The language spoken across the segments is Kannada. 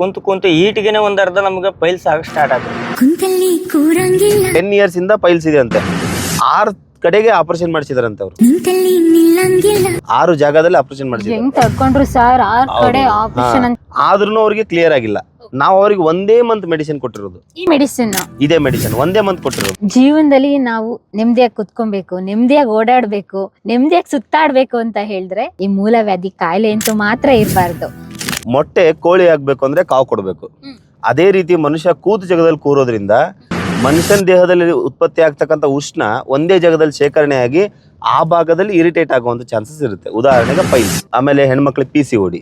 ಕುಂತು ಕುಂತು ಈಟಿಗೆನೆ ಒಂದ್ ಅರ್ಧ ನಮ್ಗೆ ಪೈಲ್ಸ್ ಆಗ ಸ್ಟಾರ್ಟ್ ಆಗುತ್ತೆ ಕುಂತಲ್ಲಿ ಕೂರಂಗಿಲ್ಲ. ಟೆನ್ ಇಯರ್ಸ್ ಇಂದ ಪೈಲ್ಸ್ ಇದೆ ಅಂತೆ ಆರ್ ಕಡೆಗೆ ಆಪರೇಷನ್ ಮಾಡಿಸಿದಾರಂತೆ ಅವ್ರು. ನಿಂತಲ್ಲಿ ನಿಲ್ಲಂಗಿಲ್ಲ. ಆರು ಜಾಗದಲ್ಲಿ ಆಪರೇಷನ್ ಮಾಡಿಸಿದ್ರು. ಹೆಂಗ್ ತಡ್ಕೊಂಡ್ರು ಸರ್? ಆರ್ ಕಡೆ ಆಪರೇಷನ್ ಅಂತ. ಆದ್ರೂ ಅವ್ರಿಗೆ ಕ್ಲಿಯರ್ ಆಗಿಲ್ಲ. ನಾವು ಅವ್ರಿಗೆ ಒಂದೇ ಮಂತ್ ಮೆಡಿಸಿನ್ ಕೊಟ್ಟಿರೋದು. ಈ ಮೆಡಿಸಿನ್ ಇದೇ ಮೆಡಿಸಿನ್ ಒಂದೇ ಮಂತ್ ಕೊಟ್ಟಿರೋದು. ಜೀವನದಲ್ಲಿ ನಾವು ನೆಮ್ಮದಿಯಾಗಿ ಕುತ್ಕೊಬೇಕು ನೆಮ್ಮದಿಯಾಗಿ ಓಡಾಡ್ಬೇಕು ನೆಮ್ಮದಿಯಾಗಿ ಸುತ್ತಾಡ್ಬೇಕು ಅಂತ ಹೇಳಿದ್ರೆ ಈ ಮೂಲವ್ಯಾಧಿ ಕಾಯಿಲೆ ಅಂತೂ ಮಾತ್ರ ಇರಬಾರ್ದು. ಮೊಟ್ಟೆ ಕೋಳಿ ಆಗ್ಬೇಕು ಅಂದ್ರೆ ಕಾವು ಕೊಡಬೇಕು. ಅದೇ ರೀತಿ ಮನುಷ್ಯ ಕೂತು ಜಾಗದಲ್ಲಿ ಕೂರೋದ್ರಿಂದ ಮನುಷ್ಯನ ದೇಹದಲ್ಲಿ ಉತ್ಪತ್ತಿ ಆಗ್ತಕ್ಕಂಥ ಉಷ್ಣ ಒಂದೇ ಜಾಗದಲ್ಲಿ ಶೇಖರಣೆಯಾಗಿ ಆ ಭಾಗದಲ್ಲಿ ಇರಿಟೇಟ್ ಆಗುವಂತ ಚಾನ್ಸಸ್ ಇರುತ್ತೆ. ಉದಾಹರಣೆಗೆ ಪೈಲ್ಸ್ ಆಮೇಲೆ ಹೆಣ್ಮಕ್ಳಿಗೆ ಪಿ ಸಿ ಓಡಿ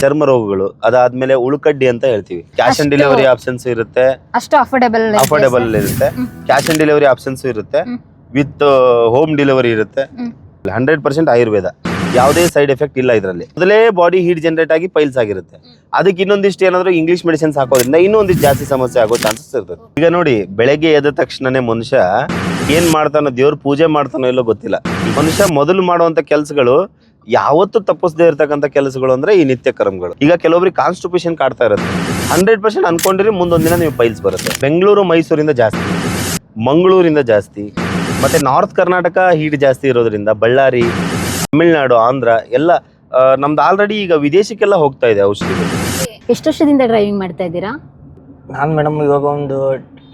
ಚರ್ಮ ರೋಗಗಳು ಅದಾದ್ಮೇಲೆ ಉಳುಕಡ್ಡಿ ಅಂತ ಹೇಳ್ತೀವಿ. ಕ್ಯಾಶ್ ಆನ್ ಡೆಲಿವರಿ ಆಪ್ಷನ್ಸ್ ಇರುತ್ತೆ. ಅಷ್ಟು ಅಫೋರ್ಡೆಬಲ್ ಅಫೋರ್ಡೆಬಲ್ ಇರುತ್ತೆ ಕ್ಯಾಶ್ ಆನ್ ಡೆಲಿವರಿ ಆಪ್ಷನ್ಸ್ ಇರುತ್ತೆ. ವಿತ್ ಹೋಮ್ ಡೆಲಿವರಿ ಇರುತ್ತೆ. ಹಂಡ್ರೆಡ್ ಪರ್ಸೆಂಟ್ ಆಯುರ್ವೇದ ಯಾವುದೇ ಸೈಡ್ ಎಫೆಕ್ಟ್ ಇಲ್ಲ ಇದರಲ್ಲಿ. ಮೊದಲೇ ಬಾಡಿ ಹೀಟ್ ಜನರೇಟ್ ಆಗಿ ಪೈಲ್ಸ್ ಆಗಿರುತ್ತೆ. ಅದಕ್ಕೆ ಇನ್ನೊಂದಿಷ್ಟು ಏನಾದರೂ ಇಂಗ್ಲೀಷ್ ಮೆಡಿಸಿನ್ಸ್ ಹಾಕೋದ್ರಿಂದ ಇನ್ನೊಂದಿಷ್ಟು ಜಾಸ್ತಿ ಸಮಸ್ಯೆ ಆಗೋ ಚಾನ್ಸಸ್ ಇರ್ತದೆ. ಈಗ ನೋಡಿ, ಬೆಳಗ್ಗೆ ಎದ್ದ ತಕ್ಷಣನೇ ಮನುಷ್ಯ ಏನ್ ಮಾಡ್ತಾನೋ ದೇವ್ರ ಪೂಜೆ ಮಾಡ್ತಾನೋ ಇಲ್ಲೋ ಗೊತ್ತಿಲ್ಲ. ಮನುಷ್ಯ ಮೊದಲು ಮಾಡುವಂತ ಕೆಲಸಗಳು, ಯಾವತ್ತು ತಪ್ಪಿಸದೇ ಇರತಕ್ಕಂಥ ಕೆಲಸಗಳು ಅಂದ್ರೆ ಈ ನಿತ್ಯ ಕರ್ಮಗಳು. ಈಗ ಕೆಲವೊಬ್ರಿಗೆ ಕಾನ್ಸ್ಟಿಪೇಷನ್ ಕಾಡ್ತಾ ಇರುತ್ತೆ. ಹಂಡ್ರೆಡ್ ಪರ್ಸೆಂಟ್ ಅನ್ಕೊಂಡಿರಿ, ಮುಂದೊಂದಿನ ನೀವು ಪೈಲ್ಸ್ ಬರುತ್ತೆ. ಬೆಂಗಳೂರು, ಮೈಸೂರಿಂದ ಜಾಸ್ತಿ, ಮಂಗಳೂರಿಂದ ಜಾಸ್ತಿ, ಮತ್ತೆ ನಾರ್ತ್ ಕರ್ನಾಟಕ ಹೀಟ್ ಜಾಸ್ತಿ ಇರೋದ್ರಿಂದ ಬಳ್ಳಾರಿ ತಮಿಳ್ನಾಡು ಆಂಧ್ರ ಎಲ್ಲ ಆ, ನಮ್ದು ಆಲ್ರೆಡಿ ಈಗ ವಿದೇಶಕ್ಕೆಲ್ಲ ಹೋಗ್ತಾ ಇದೆ ಔಷಧಿ ಎಷ್ಟು ವರ್ಷದಿಂದ ಡ್ರೈವಿಂಗ್ ಮಾಡ್ತಾ ಇದ್ದೀರಾ? ನಾನು ಮೇಡಮ್ ಇವಾಗ ಒಂದು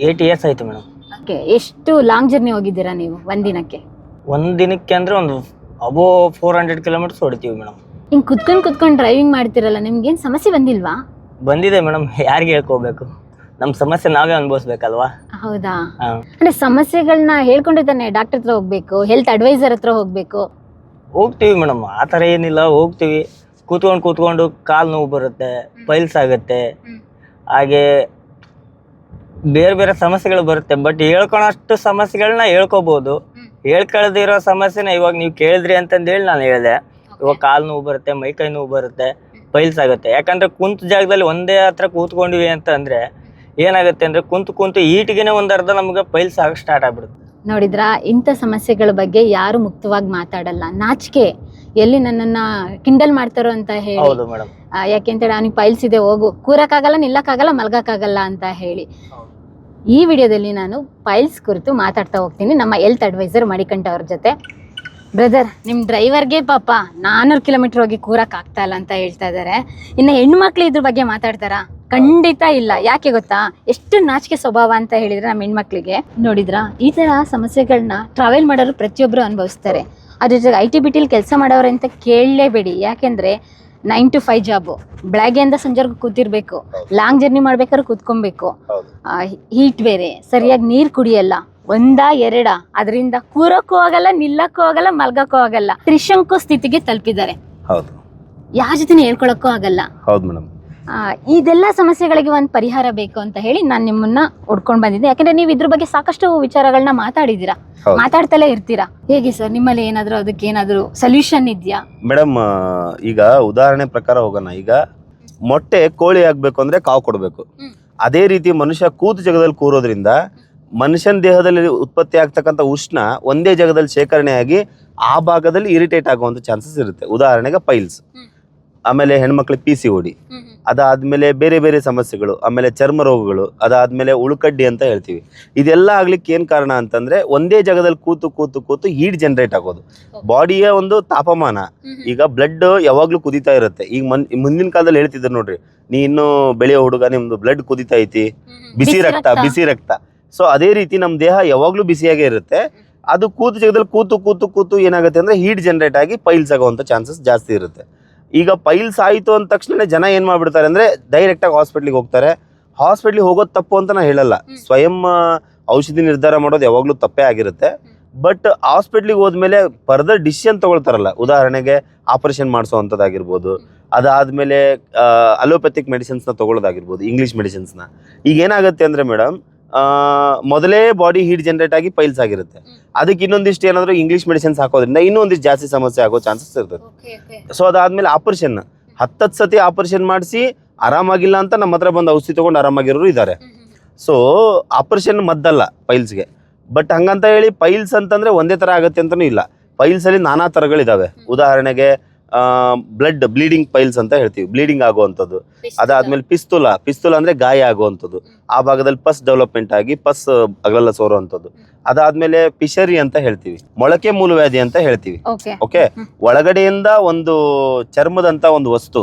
ಏಟ್ ಇಯರ್ಸ್ ಆಯ್ತು ಮೇಡಮ್ ಓಕೆ ಎಷ್ಟು ಲಾಂಗ್ ಜರ್ನಿ ಹೋಗಿದ್ದೀರಾ ನೀವು ಒಂದಿನಕ್ಕೆ ಒಂದ್ ದಿನಕ್ಕೆ ಅಂದ್ರೆ ಒಂದು ಅಬೋ ಫೋರ್ ಹಂಡ್ರೆಡ್ ಕಿಲೋಮೀಟರ್ಸ್ ಹೊಡಿತೀವಿ ಮೇಡಮ್ ಹಿಂಗ್ ಕುತ್ಕೊಂಡ್ ಕುತ್ಕೊಂಡ್ ಡ್ರೈವಿಂಗ್ ಮಾಡ್ತಿರಲ್ಲ ನಿಮ್ಗೇನ್ ಸಮಸ್ಯೆ ಬಂದಿಲ್ವಾ? ಬಂದಿದೆ ಮೇಡಮ್ ಯಾರಿಗೆ ಹೇಳ್ಕೋಬೇಕು? ನಮ್ಮ ಸಮಸ್ಯೆ ನಾವೇ ಅನುಭವಿಸ್ಬೇಕಲ್ವಾ? ಹೌದಾ? ಹಾ. ಅಂದ್ರೆ ಸಮಸ್ಯೆಗಳನ್ನ ಹೇಳ್ಕೊಂಡಿದ್ದಾನೆ ಡಾಕ್ಟರ್ ಹತ್ರ ಹೋಗ್ಬೇಕು ಹೆಲ್ತ್ ಅಡ್ವೈಸರ್ ಹತ್ರ ಹೋಗ್ಬೇಕು. ಹೋಗ್ತೀವಿ ಮೇಡಮ್. ಆ ಥರ ಏನಿಲ್ಲ ಹೋಗ್ತೀವಿ. ಕೂತ್ಕೊಂಡು ಕೂತ್ಕೊಂಡು ಕಾಲು ನೋವು ಬರುತ್ತೆ ಪೈಲ್ಸ್ ಆಗುತ್ತೆ. ಹಾಗೆ ಬೇರೆ ಬೇರೆ ಸಮಸ್ಯೆಗಳು ಬರುತ್ತೆ ಬಟ್ ಹೇಳ್ಕೊಳಷ್ಟು ಸಮಸ್ಯೆಗಳನ್ನ ಹೇಳ್ಕೊಬೋದು. ಹೇಳ್ಕೊಳ್ದಿರೋ ಸಮಸ್ಯೆನ ಇವಾಗ ನೀವು ಕೇಳಿದ್ರಿ ಅಂತಂದೇಳಿ ನಾನು ಹೇಳಿದೆ. ಇವಾಗ ಕಾಲು ನೋವು ಬರುತ್ತೆ ಮೈಕೈ ನೋವು ಬರುತ್ತೆ ಪೈಲ್ಸ್ ಆಗುತ್ತೆ. ಯಾಕಂದ್ರೆ ಕುಂತ ಜಾಗದಲ್ಲಿ ಒಂದೇ ಹತ್ರ ಕೂತ್ಕೊಂಡ್ವಿ ಅಂತಂದ್ರೆ ಏನಾಗುತ್ತೆ ಅಂದ್ರೆ ಕುಂತು ಕುಂತು ಈಟಿಗೆನೆ ಒಂದು ಅರ್ಧ ನಮ್ಗೆ ಪೈಲ್ಸ್ ಆಗ ಸ್ಟಾರ್ಟ್ ಆಗ್ಬಿಡುತ್ತೆ. ನೋಡಿದ್ರಾ ಇಂಥ ಸಮಸ್ಯೆಗಳ ಬಗ್ಗೆ ಯಾರು ಮುಕ್ತವಾಗಿ ಮಾತಾಡಲ್ಲ. ನಾಚಿಕೆ. ಎಲ್ಲಿ ನನ್ನನ್ನ ಕಿಂಡಲ್ ಮಾಡ್ತಾರೋ ಅಂತ ಹೇಳಿ. ಹೌದು ಮೇಡಮ್. ಯಾಕೆಂತೇಳಿ ಅವನಿಗೆ ಪೈಲ್ಸ್ ಇದೆ ಹೋಗು. ಕೂರಕ್ಕಾಗಲ್ಲ ನಿಲ್ಲಕ್ಕಾಗಲ್ಲ ಮಲ್ಗಕ್ಕಾಗಲ್ಲ ಅಂತ ಹೇಳಿ. ಈ ವಿಡಿಯೋದಲ್ಲಿ ನಾನು ಪೈಲ್ಸ್ ಕುರಿತು ಮಾತಾಡ್ತಾ ಹೋಗ್ತೀನಿ. ನಮ್ಮ ಹೆಲ್ತ್ ಅಡ್ವೈಸರ್ ಮಣಿಕಂಠ ಅವ್ರ ಜೊತೆ. ಬ್ರದರ್ ನಿಮ್ಮ ಡ್ರೈವರ್ಗೆ ಪಾಪ ನಾನ್ನೂರು ಕಿಲೋಮೀಟರ್ ಹೋಗಿ ಕೂರಕ್ ಆಗ್ತಾ ಇಲ್ಲ ಅಂತ ಹೇಳ್ತಾ ಇದ್ದಾರೆ ಇನ್ನು ಹೆಣ್ಮಕ್ಳು ಇದ್ರ ಬಗ್ಗೆ ಮಾತಾಡ್ತಾರಾ? ಖಂಡಿತ ಇಲ್ಲ. ಯಾಕೆ ಗೊತ್ತಾ? ಎಷ್ಟು ನಾಚಿಕೆ ಸ್ವಭಾವ ಅಂತ ಹೇಳಿದ್ರೆ ನಮ್ಮ ಹೆಣ್ಮಕ್ಳಿಗೆ. ನೋಡಿದ್ರಾ? ಈ ತರ ಸಮಸ್ಯೆಗಳನ್ನ ಟ್ರಾವೆಲ್ ಮಾಡೋರು ಪ್ರತಿಯೊಬ್ಬರು ಅನುಭವಿಸ್ತಾರೆ. ಅದ್ರ ಜೊತೆಗೆ ಐ ಟಿ ಬಿ ಟಿಲಿ ಕೆಲಸ ಮಾಡೋರು ಅಂತ ಕೇಳಲೇಬೇಡಿ. ಯಾಕೆಂದ್ರೆ ನೈನ್ ಟು ಫೈವ್ ಜಾಬು ಬೆಳಗ್ಗೆಯಿಂದ ಸಂಜೆವರೆಗೂ ಕೂತಿರ್ಬೇಕು. ಲಾಂಗ್ ಜರ್ನಿ ಮಾಡ್ಬೇಕಾದ್ರೆ ಕೂತ್ಕೊಬೇಕು. ಹೀಟ್ ಬೇರೆ. ಸರಿಯಾಗಿ ನೀರು ಕುಡಿಯಲ್ಲ. ಒಂದ ಎರಡ. ಅದರಿಂದ ಕೂರಕ್ಕೂ ಆಗಲ್ಲ ನಿಲ್ಲಕ್ಕೂ ಆಗಲ್ಲ ಮಲ್ಗಕ್ಕೂ ಆಗಲ್ಲ. ತ್ರಿಶಂಕು ಸ್ಥಿತಿಗೆ ತಲುಪಿದ್ದಾರೆ. ಯಾರ ಜೊತೆ ಹೇಳ್ಕೊಳಕ್ಕೂ ಆಗಲ್ಲ. ಹೌದು ಮೇಡಮ್. ಇದೆಲ್ಲ ಸಮಸ್ಯೆಗಳಿಗೆ ಒಂದು ಪರಿಹಾರ ಬೇಕು ಅಂತ ಹೇಳಿ ನಾನು ನಿಮ್ಮನ್ನ ಹುಡ್ಕೊಂಡು ಬಂದಿದ್ದೆ. ಯಾಕಂದ್ರೆ ನೀವು ಇದ್ರ ಬಗ್ಗೆ ಸಾಕಷ್ಟು ವಿಚಾರಗಳನ್ನ ಮಾತಾಡಿದ್ದೀರಾ? ಮಾತಾಡ್ತಲೇ ಇರ್ತೀರಾ? ಹೇಗೆ ಸರ್? ನಿಮ್ಮಲ್ಲಿ ಏನಾದರೂ ಅದಕ್ಕೆ ಏನಾದರೂ ಸೊಲ್ಯೂಷನ್ ಇದೆಯಾ? ಮೇಡಮ್ ಈಗ ಉದಾಹರಣೆ ಪ್ರಕಾರ ಹೋಗೋಣ. ಈಗ ಮೊಟ್ಟೆ ಕೋಳಿ ಆಗ್ಬೇಕು ಅಂದ್ರೆ ಕಾವು ಕೊಡಬೇಕು. ಅದೇ ರೀತಿ ಮನುಷ್ಯ ಕೂತು ಜಗದಲ್ಲಿ ಕೂರೋದ್ರಿಂದ ಮನುಷ್ಯನ ದೇಹದಲ್ಲಿ ಉತ್ಪತ್ತಿ ಆಗ್ತಕ್ಕಂಥ ಉಷ್ಣ ಒಂದೇ ಜಾಗದಲ್ಲಿ ಶೇಖರಣೆಯಾಗಿ ಆ ಭಾಗದಲ್ಲಿ ಇರಿಟೇಟ್ ಆಗುವಂತ ಚಾನ್ಸಸ್ ಇರುತ್ತೆ. ಉದಾಹರಣೆಗೆ ಪೈಲ್ಸ್. ಆಮೇಲೆ ಹೆಣ್ಮಕ್ಳಿಗೆ ಪಿ ಸಿ ಓಡಿ ಅದಾದ್ಮೇಲೆ ಬೇರೆ ಬೇರೆ ಸಮಸ್ಯೆಗಳು ಆಮೇಲೆ ಚರ್ಮ ರೋಗಗಳು ಅದಾದ್ಮೇಲೆ ಉಳುಕಡ್ಡಿ ಅಂತ ಹೇಳ್ತೀವಿ. ಇದೆಲ್ಲ ಆಗ್ಲಿಕ್ಕೆ ಏನ್ ಕಾರಣ ಅಂತಂದ್ರೆ ಒಂದೇ ಜಾಗದಲ್ಲಿ ಕೂತು ಕೂತು ಕೂತು ಹೀಟ್ ಜನರೇಟ್ ಆಗೋದು. ಬಾಡಿಯ ಒಂದು ತಾಪಮಾನ. ಈಗ ಬ್ಲಡ್ ಯಾವಾಗ್ಲೂ ಕುದಿತಾ ಇರುತ್ತೆ. ಈಗ ಮನ್ ಮುಂದಿನ ಕಾಲದಲ್ಲಿ ಹೇಳ್ತಿದ್ರು ನೋಡ್ರಿ ನೀ ಇನ್ನು ಬೆಳೆಯೋ ಹುಡುಗ ನಿಮ್ದು ಬ್ಲಡ್ ಕುದಿತಾ ಐತಿ. ಬಿಸಿ ರಕ್ತ. ಬಿಸಿ ರಕ್ತ. ಸೊ ಅದೇ ರೀತಿ ನಮ್ಮ ದೇಹ ಯಾವಾಗ್ಲೂ ಬಿಸಿಯಾಗೇ ಇರುತ್ತೆ. ಅದು ಕೂತು ಜಾಗದಲ್ಲಿ ಕೂತು ಕೂತು ಕೂತು ಏನಾಗುತ್ತೆ ಅಂದ್ರೆ ಹೀಟ್ ಜನರೇಟ್ ಆಗಿ ಪೈಲ್ಸ್ ಆಗುವಂತ ಚಾನ್ಸಸ್ ಜಾಸ್ತಿ ಇರುತ್ತೆ. ಈಗ ಪೈಲ್ಸ್ ಆಯಿತು ಅಂದ ತಕ್ಷಣ ಜನ ಏನು ಮಾಡ್ಬಿಡ್ತಾರೆ ಅಂದ್ರೆ ಡೈರೆಕ್ಟಾಗಿ ಹಾಸ್ಪಿಟ್ಲಿಗೆ ಹೋಗ್ತಾರೆ. ಹಾಸ್ಪಿಟ್ಲಿಗೆ ಹೋಗೋದು ತಪ್ಪು ಅಂತ ನಾನು ಹೇಳಲ್ಲ. ಸ್ವಯಂ ಔಷಧಿ ನಿರ್ಧಾರ ಮಾಡೋದು ಯಾವಾಗಲೂ ತಪ್ಪೇ ಆಗಿರುತ್ತೆ. ಬಟ್ ಹಾಸ್ಪಿಟ್ಲಿಗೆ ಹೋದ್ಮೇಲೆ ಫರ್ದರ್ ಡಿಸಿಷನ್ ತಗೊಳ್ತಾರಲ್ಲ. ಉದಾಹರಣೆಗೆ ಆಪರೇಷನ್ ಮಾಡಿಸೋವಂಥದ್ದಾಗಿರ್ಬೋದು ಅದಾದಮೇಲೆ ಅಲೋಪ್ಯಾಥಿಕ್ ಮೆಡಿಸಿನ್ಸ್ನ ತಗೊಳ್ಳೋದಾಗಿರ್ಬೋದು ಇಂಗ್ಲೀಷ್ ಮೆಡಿಸಿನ್ಸ್ನ ಈಗ ಏನಾಗುತ್ತೆ ಅಂದ್ರೆ ಮೇಡಮ್ ಮೊದಲೇ ಬಾಡಿ ಹೀಟ್ ಜನರೇಟ್ ಆಗಿ ಪೈಲ್ಸ್ ಆಗಿರುತ್ತೆ. ಅದಕ್ಕೆ ಇನ್ನೊಂದಿಷ್ಟು ಏನಾದ್ರು ಇಂಗ್ಲೀಷ್ ಮೆಡಿಸಿನ್ಸ್ ಹಾಕೋದ್ರಿಂದ ಇನ್ನೊಂದಿಷ್ಟು ಜಾಸ್ತಿ ಸಮಸ್ಯೆ ಆಗೋ ಚಾನ್ಸಸ್ ಇರ್ತದೆ. ಸೊ ಅದಾದ್ಮೇಲೆ ಆಪರೇಷನ್ ಹತ್ತತ್ತು ಸತಿ ಆಪರೇಷನ್ ಮಾಡಿಸಿ ಆರಾಮಾಗಿಲ್ಲ ಅಂತ ನಮ್ಮ ಹತ್ರ ಬಂದು ಔಷಧಿ ತೊಗೊಂಡು ಆರಾಮಾಗಿರೋರು ಇದ್ದಾರೆ ಸೊ ಆಪರೇಷನ್ ಮದ್ದಲ್ಲ ಪೈಲ್ಸ್ಗೆ ಬಟ್ ಹಂಗಂತ ಹೇಳಿ ಪೈಲ್ಸ್ ಅಂತಂದ್ರೆ ಒಂದೇ ತರ ಆಗುತ್ತೆ ಅಂತಲೂ ಇಲ್ಲ. ಪೈಲ್ಸ್ ಅಲ್ಲಿ ನಾನಾ ಥರಗಳಿದ್ದಾವೆ ಉದಾಹರಣೆಗೆ ಬ್ಲಡ್ ಬ್ಲೀಡಿಂಗ್ ಪೈಲ್ಸ್ ಅಂತ ಹೇಳ್ತೀವಿ. ಬ್ಲೀಡಿಂಗ್ ಆಗುವಂಥದ್ದು. ಅದಾದ್ಮೇಲೆ ಪಿಸ್ತುಲ ಪಿಸ್ತುಲ ಅಂದ್ರೆ ಗಾಯ ಆಗುವಂಥದ್ದು. ಆ ಭಾಗದಲ್ಲಿ ಪಸ್ ಡೆವಲಪ್ಮೆಂಟ್ ಆಗಿ ಪಸ್ ಅಗಲೆಲ್ಲ ಸೋರುವಂಥದ್ದು. ಅದಾದ್ಮೇಲೆ ಪಿಶರಿ ಅಂತ ಹೇಳ್ತೀವಿ. ಮೊಳಕೆ ಮೂಲವ್ಯಾಧಿ ಅಂತ ಹೇಳ್ತೀವಿ. ಓಕೆ ಒಳಗಡೆಯಿಂದ ಒಂದು ಚರ್ಮದಂತ ಒಂದು ವಸ್ತು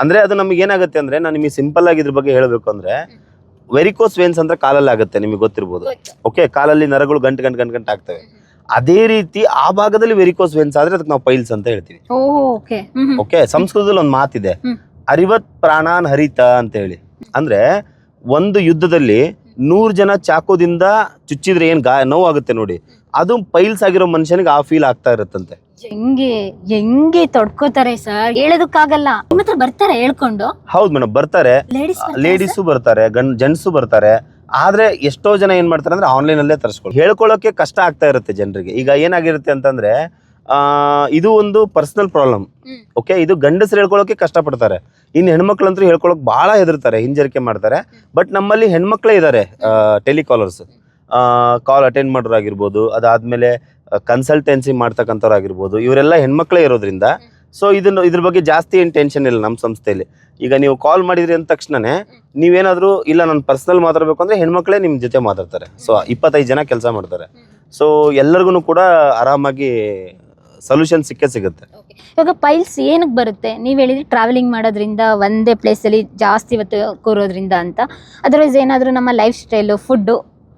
ಅಂದ್ರೆ ಅದು ನಮ್ಗೆ ಏನಾಗುತ್ತೆ ಅಂದ್ರೆ ನಾನು ನಿಮಗೆ ಸಿಂಪಲ್ ಆಗಿ ಇದ್ರ ಬಗ್ಗೆ ಹೇಳಬೇಕು ಅಂದ್ರೆ ವೆರಿಕೋಸ್ ವೇನ್ಸ್ ಅಂದ್ರೆ ಕಾಲಲ್ಲಿ ಆಗುತ್ತೆ ನಿಮಗೆ ಗೊತ್ತಿರ್ಬೋದು. ಓಕೆ ಕಾಲಲ್ಲಿ ನರಗಳು ಗಂಟು ಗಂಟು ಗಂಟು ಗಂಟು ಆಗ್ತವೆ. ಅದೇ ರೀತಿ ಆ ಭಾಗದಲ್ಲಿ ವೆರಿಕೋಸ್ ವೆನ್ಸ್ ಆದ್ರೆ ಅದಕ್ಕೆ ನಾವು ಪೈಲ್ಸ್ ಅಂತ ಹೇಳ್ತೀವಿ. ಓಕೆ ಸಂಸ್ಕೃತದಲ್ಲಿ ಒಂದು ಮಾತಿದೆ. ಅರಿವತ್ ಪ್ರಾಣಾನ್ ಹರಿತ ಅಂತ ಹೇಳಿ. ಅಂದ್ರೆ ಒಂದು ಯುದ್ಧದಲ್ಲಿ ನೂರು ಜನ ಚಾಕುದಿಂದ ಚುಚ್ಚಿದ್ರೆ ಏನ್ ಗಾ ನೋವಾಗುತ್ತೆ ನೋಡಿ. ಅದು ಪೈಲ್ಸ್ ಆಗಿರೋ ಮನುಷ್ಯನಿಗೆ ಆ ಫೀಲ್ ಆಗ್ತಾ ಇರುತ್ತಂತೆ. ಹೆಂಗೆ ಹೆಂಗೆ ತೊಡ್ಕೋತಾರೆ ಸರ್ ಹೇಳೋದಕ್ಕಾಗಲ್ಲ. ನಿಮ್ಮ ಹತ್ರ ಬರ್ತಾರೆ ಹೇಳ್ಕೊಂಡು. ಹೌದು ಮೇಡಮ್ ಬರ್ತಾರೆ. ಲೇಡೀಸ್ ಲೇಡೀಸು ಬರ್ತಾರೆ ಗಂಡ್ ಜೆಂಟ್ಸು ಬರ್ತಾರೆ. ಆದ್ರೆ ಎಷ್ಟೋ ಜನ ಏನ್ ಮಾಡ್ತಾರೆ ಅಂದ್ರೆ ಆನ್ಲೈನ್ ಅಲ್ಲೇ ತರಿಸ್ಕೊಳ್ಳಿ ಹೇಳ್ಕೊಳ್ಳೋಕೆ ಕಷ್ಟ ಆಗ್ತಾ ಇರುತ್ತೆ ಜನರಿಗೆ. ಈಗ ಏನಾಗಿರುತ್ತೆ ಅಂತಂದ್ರೆ ಇದು ಒಂದು ಪರ್ಸನಲ್ ಪ್ರಾಬ್ಲಮ್ ಓಕೆ ಇದು ಗಂಡಸರು ಹೇಳ್ಕೊಳ್ಳೋಕೆ ಕಷ್ಟಪಡ್ತಾರೆ. ಇನ್ನು ಹೆಣ್ಮಕ್ಳಂತೂ ಹೇಳ್ಕೊಳಕ್ ಬಹಳ ಹೆದರ್ತಾರೆ ಹಿಂಜರಿಕೆ ಮಾಡ್ತಾರೆ. ಬಟ್ ನಮ್ಮಲ್ಲಿ ಹೆಣ್ಮಕ್ಳೇ ಇದ್ದಾರೆ ಟೆಲಿಕಾಲರ್ಸ್ ಕಾಲ್ ಅಟೆಂಡ್ ಮಾಡೋರು ಆಗಿರ್ಬೋದು ಅದಾದ್ಮೇಲೆ ಕನ್ಸಲ್ಟೆನ್ಸಿ ಮಾಡ್ತಕ್ಕಂಥವ್ರು ಆಗಿರ್ಬೋದು ಇವರೆಲ್ಲ ಹೆಣ್ಮಕ್ಳೇ ಇರೋದ್ರಿಂದ. ಸೊ ಇದನ್ನು ಇದ್ರ ಬಗ್ಗೆ ಜಾಸ್ತಿ ಏನು ಟೆನ್ಷನ್ ಇಲ್ಲ ನಮ್ಮ ಸಂಸ್ಥೆಯಲ್ಲಿ. ಈಗ ನೀವು ಕಾಲ್ ಮಾಡಿದ್ರಿ ಅಂದ ತಕ್ಷಣನೇ ನೀವೇನಾದರೂ ಇಲ್ಲ ನಾನು ಪರ್ಸನಲ್ ಮಾತಾಡಬೇಕು ಅಂದರೆ ಹೆಣ್ಮಕ್ಳೇ ನಿಮ್ಮ ಜೊತೆ ಮಾತಾಡ್ತಾರೆ. ಸೊ ಇಪ್ಪತ್ತೈದು ಜನ ಕೆಲಸ ಮಾಡ್ತಾರೆ. ಸೊ ಎಲ್ಲರಿಗೂ ಕೂಡ ಆರಾಮಾಗಿ ಸೊಲ್ಯೂಷನ್ ಸಿಕ್ಕೇ ಸಿಗುತ್ತೆ. ಇವಾಗ ಪೈಲ್ಸ್ ಏನಕ್ಕೆ ಬರುತ್ತೆ? ನೀವು ಹೇಳಿದ್ರಿ ಟ್ರಾವೆಲಿಂಗ್ ಮಾಡೋದ್ರಿಂದ ಒಂದೇ ಪ್ಲೇಸಲ್ಲಿ ಜಾಸ್ತಿ ಹೊತ್ತು ಕೂರೋದ್ರಿಂದ ಅಂತ. ಅದರ್ವೈಸ್ ಏನಾದರೂ ನಮ್ಮ ಲೈಫ್ ಸ್ಟೈಲು ಫುಡ್ಡು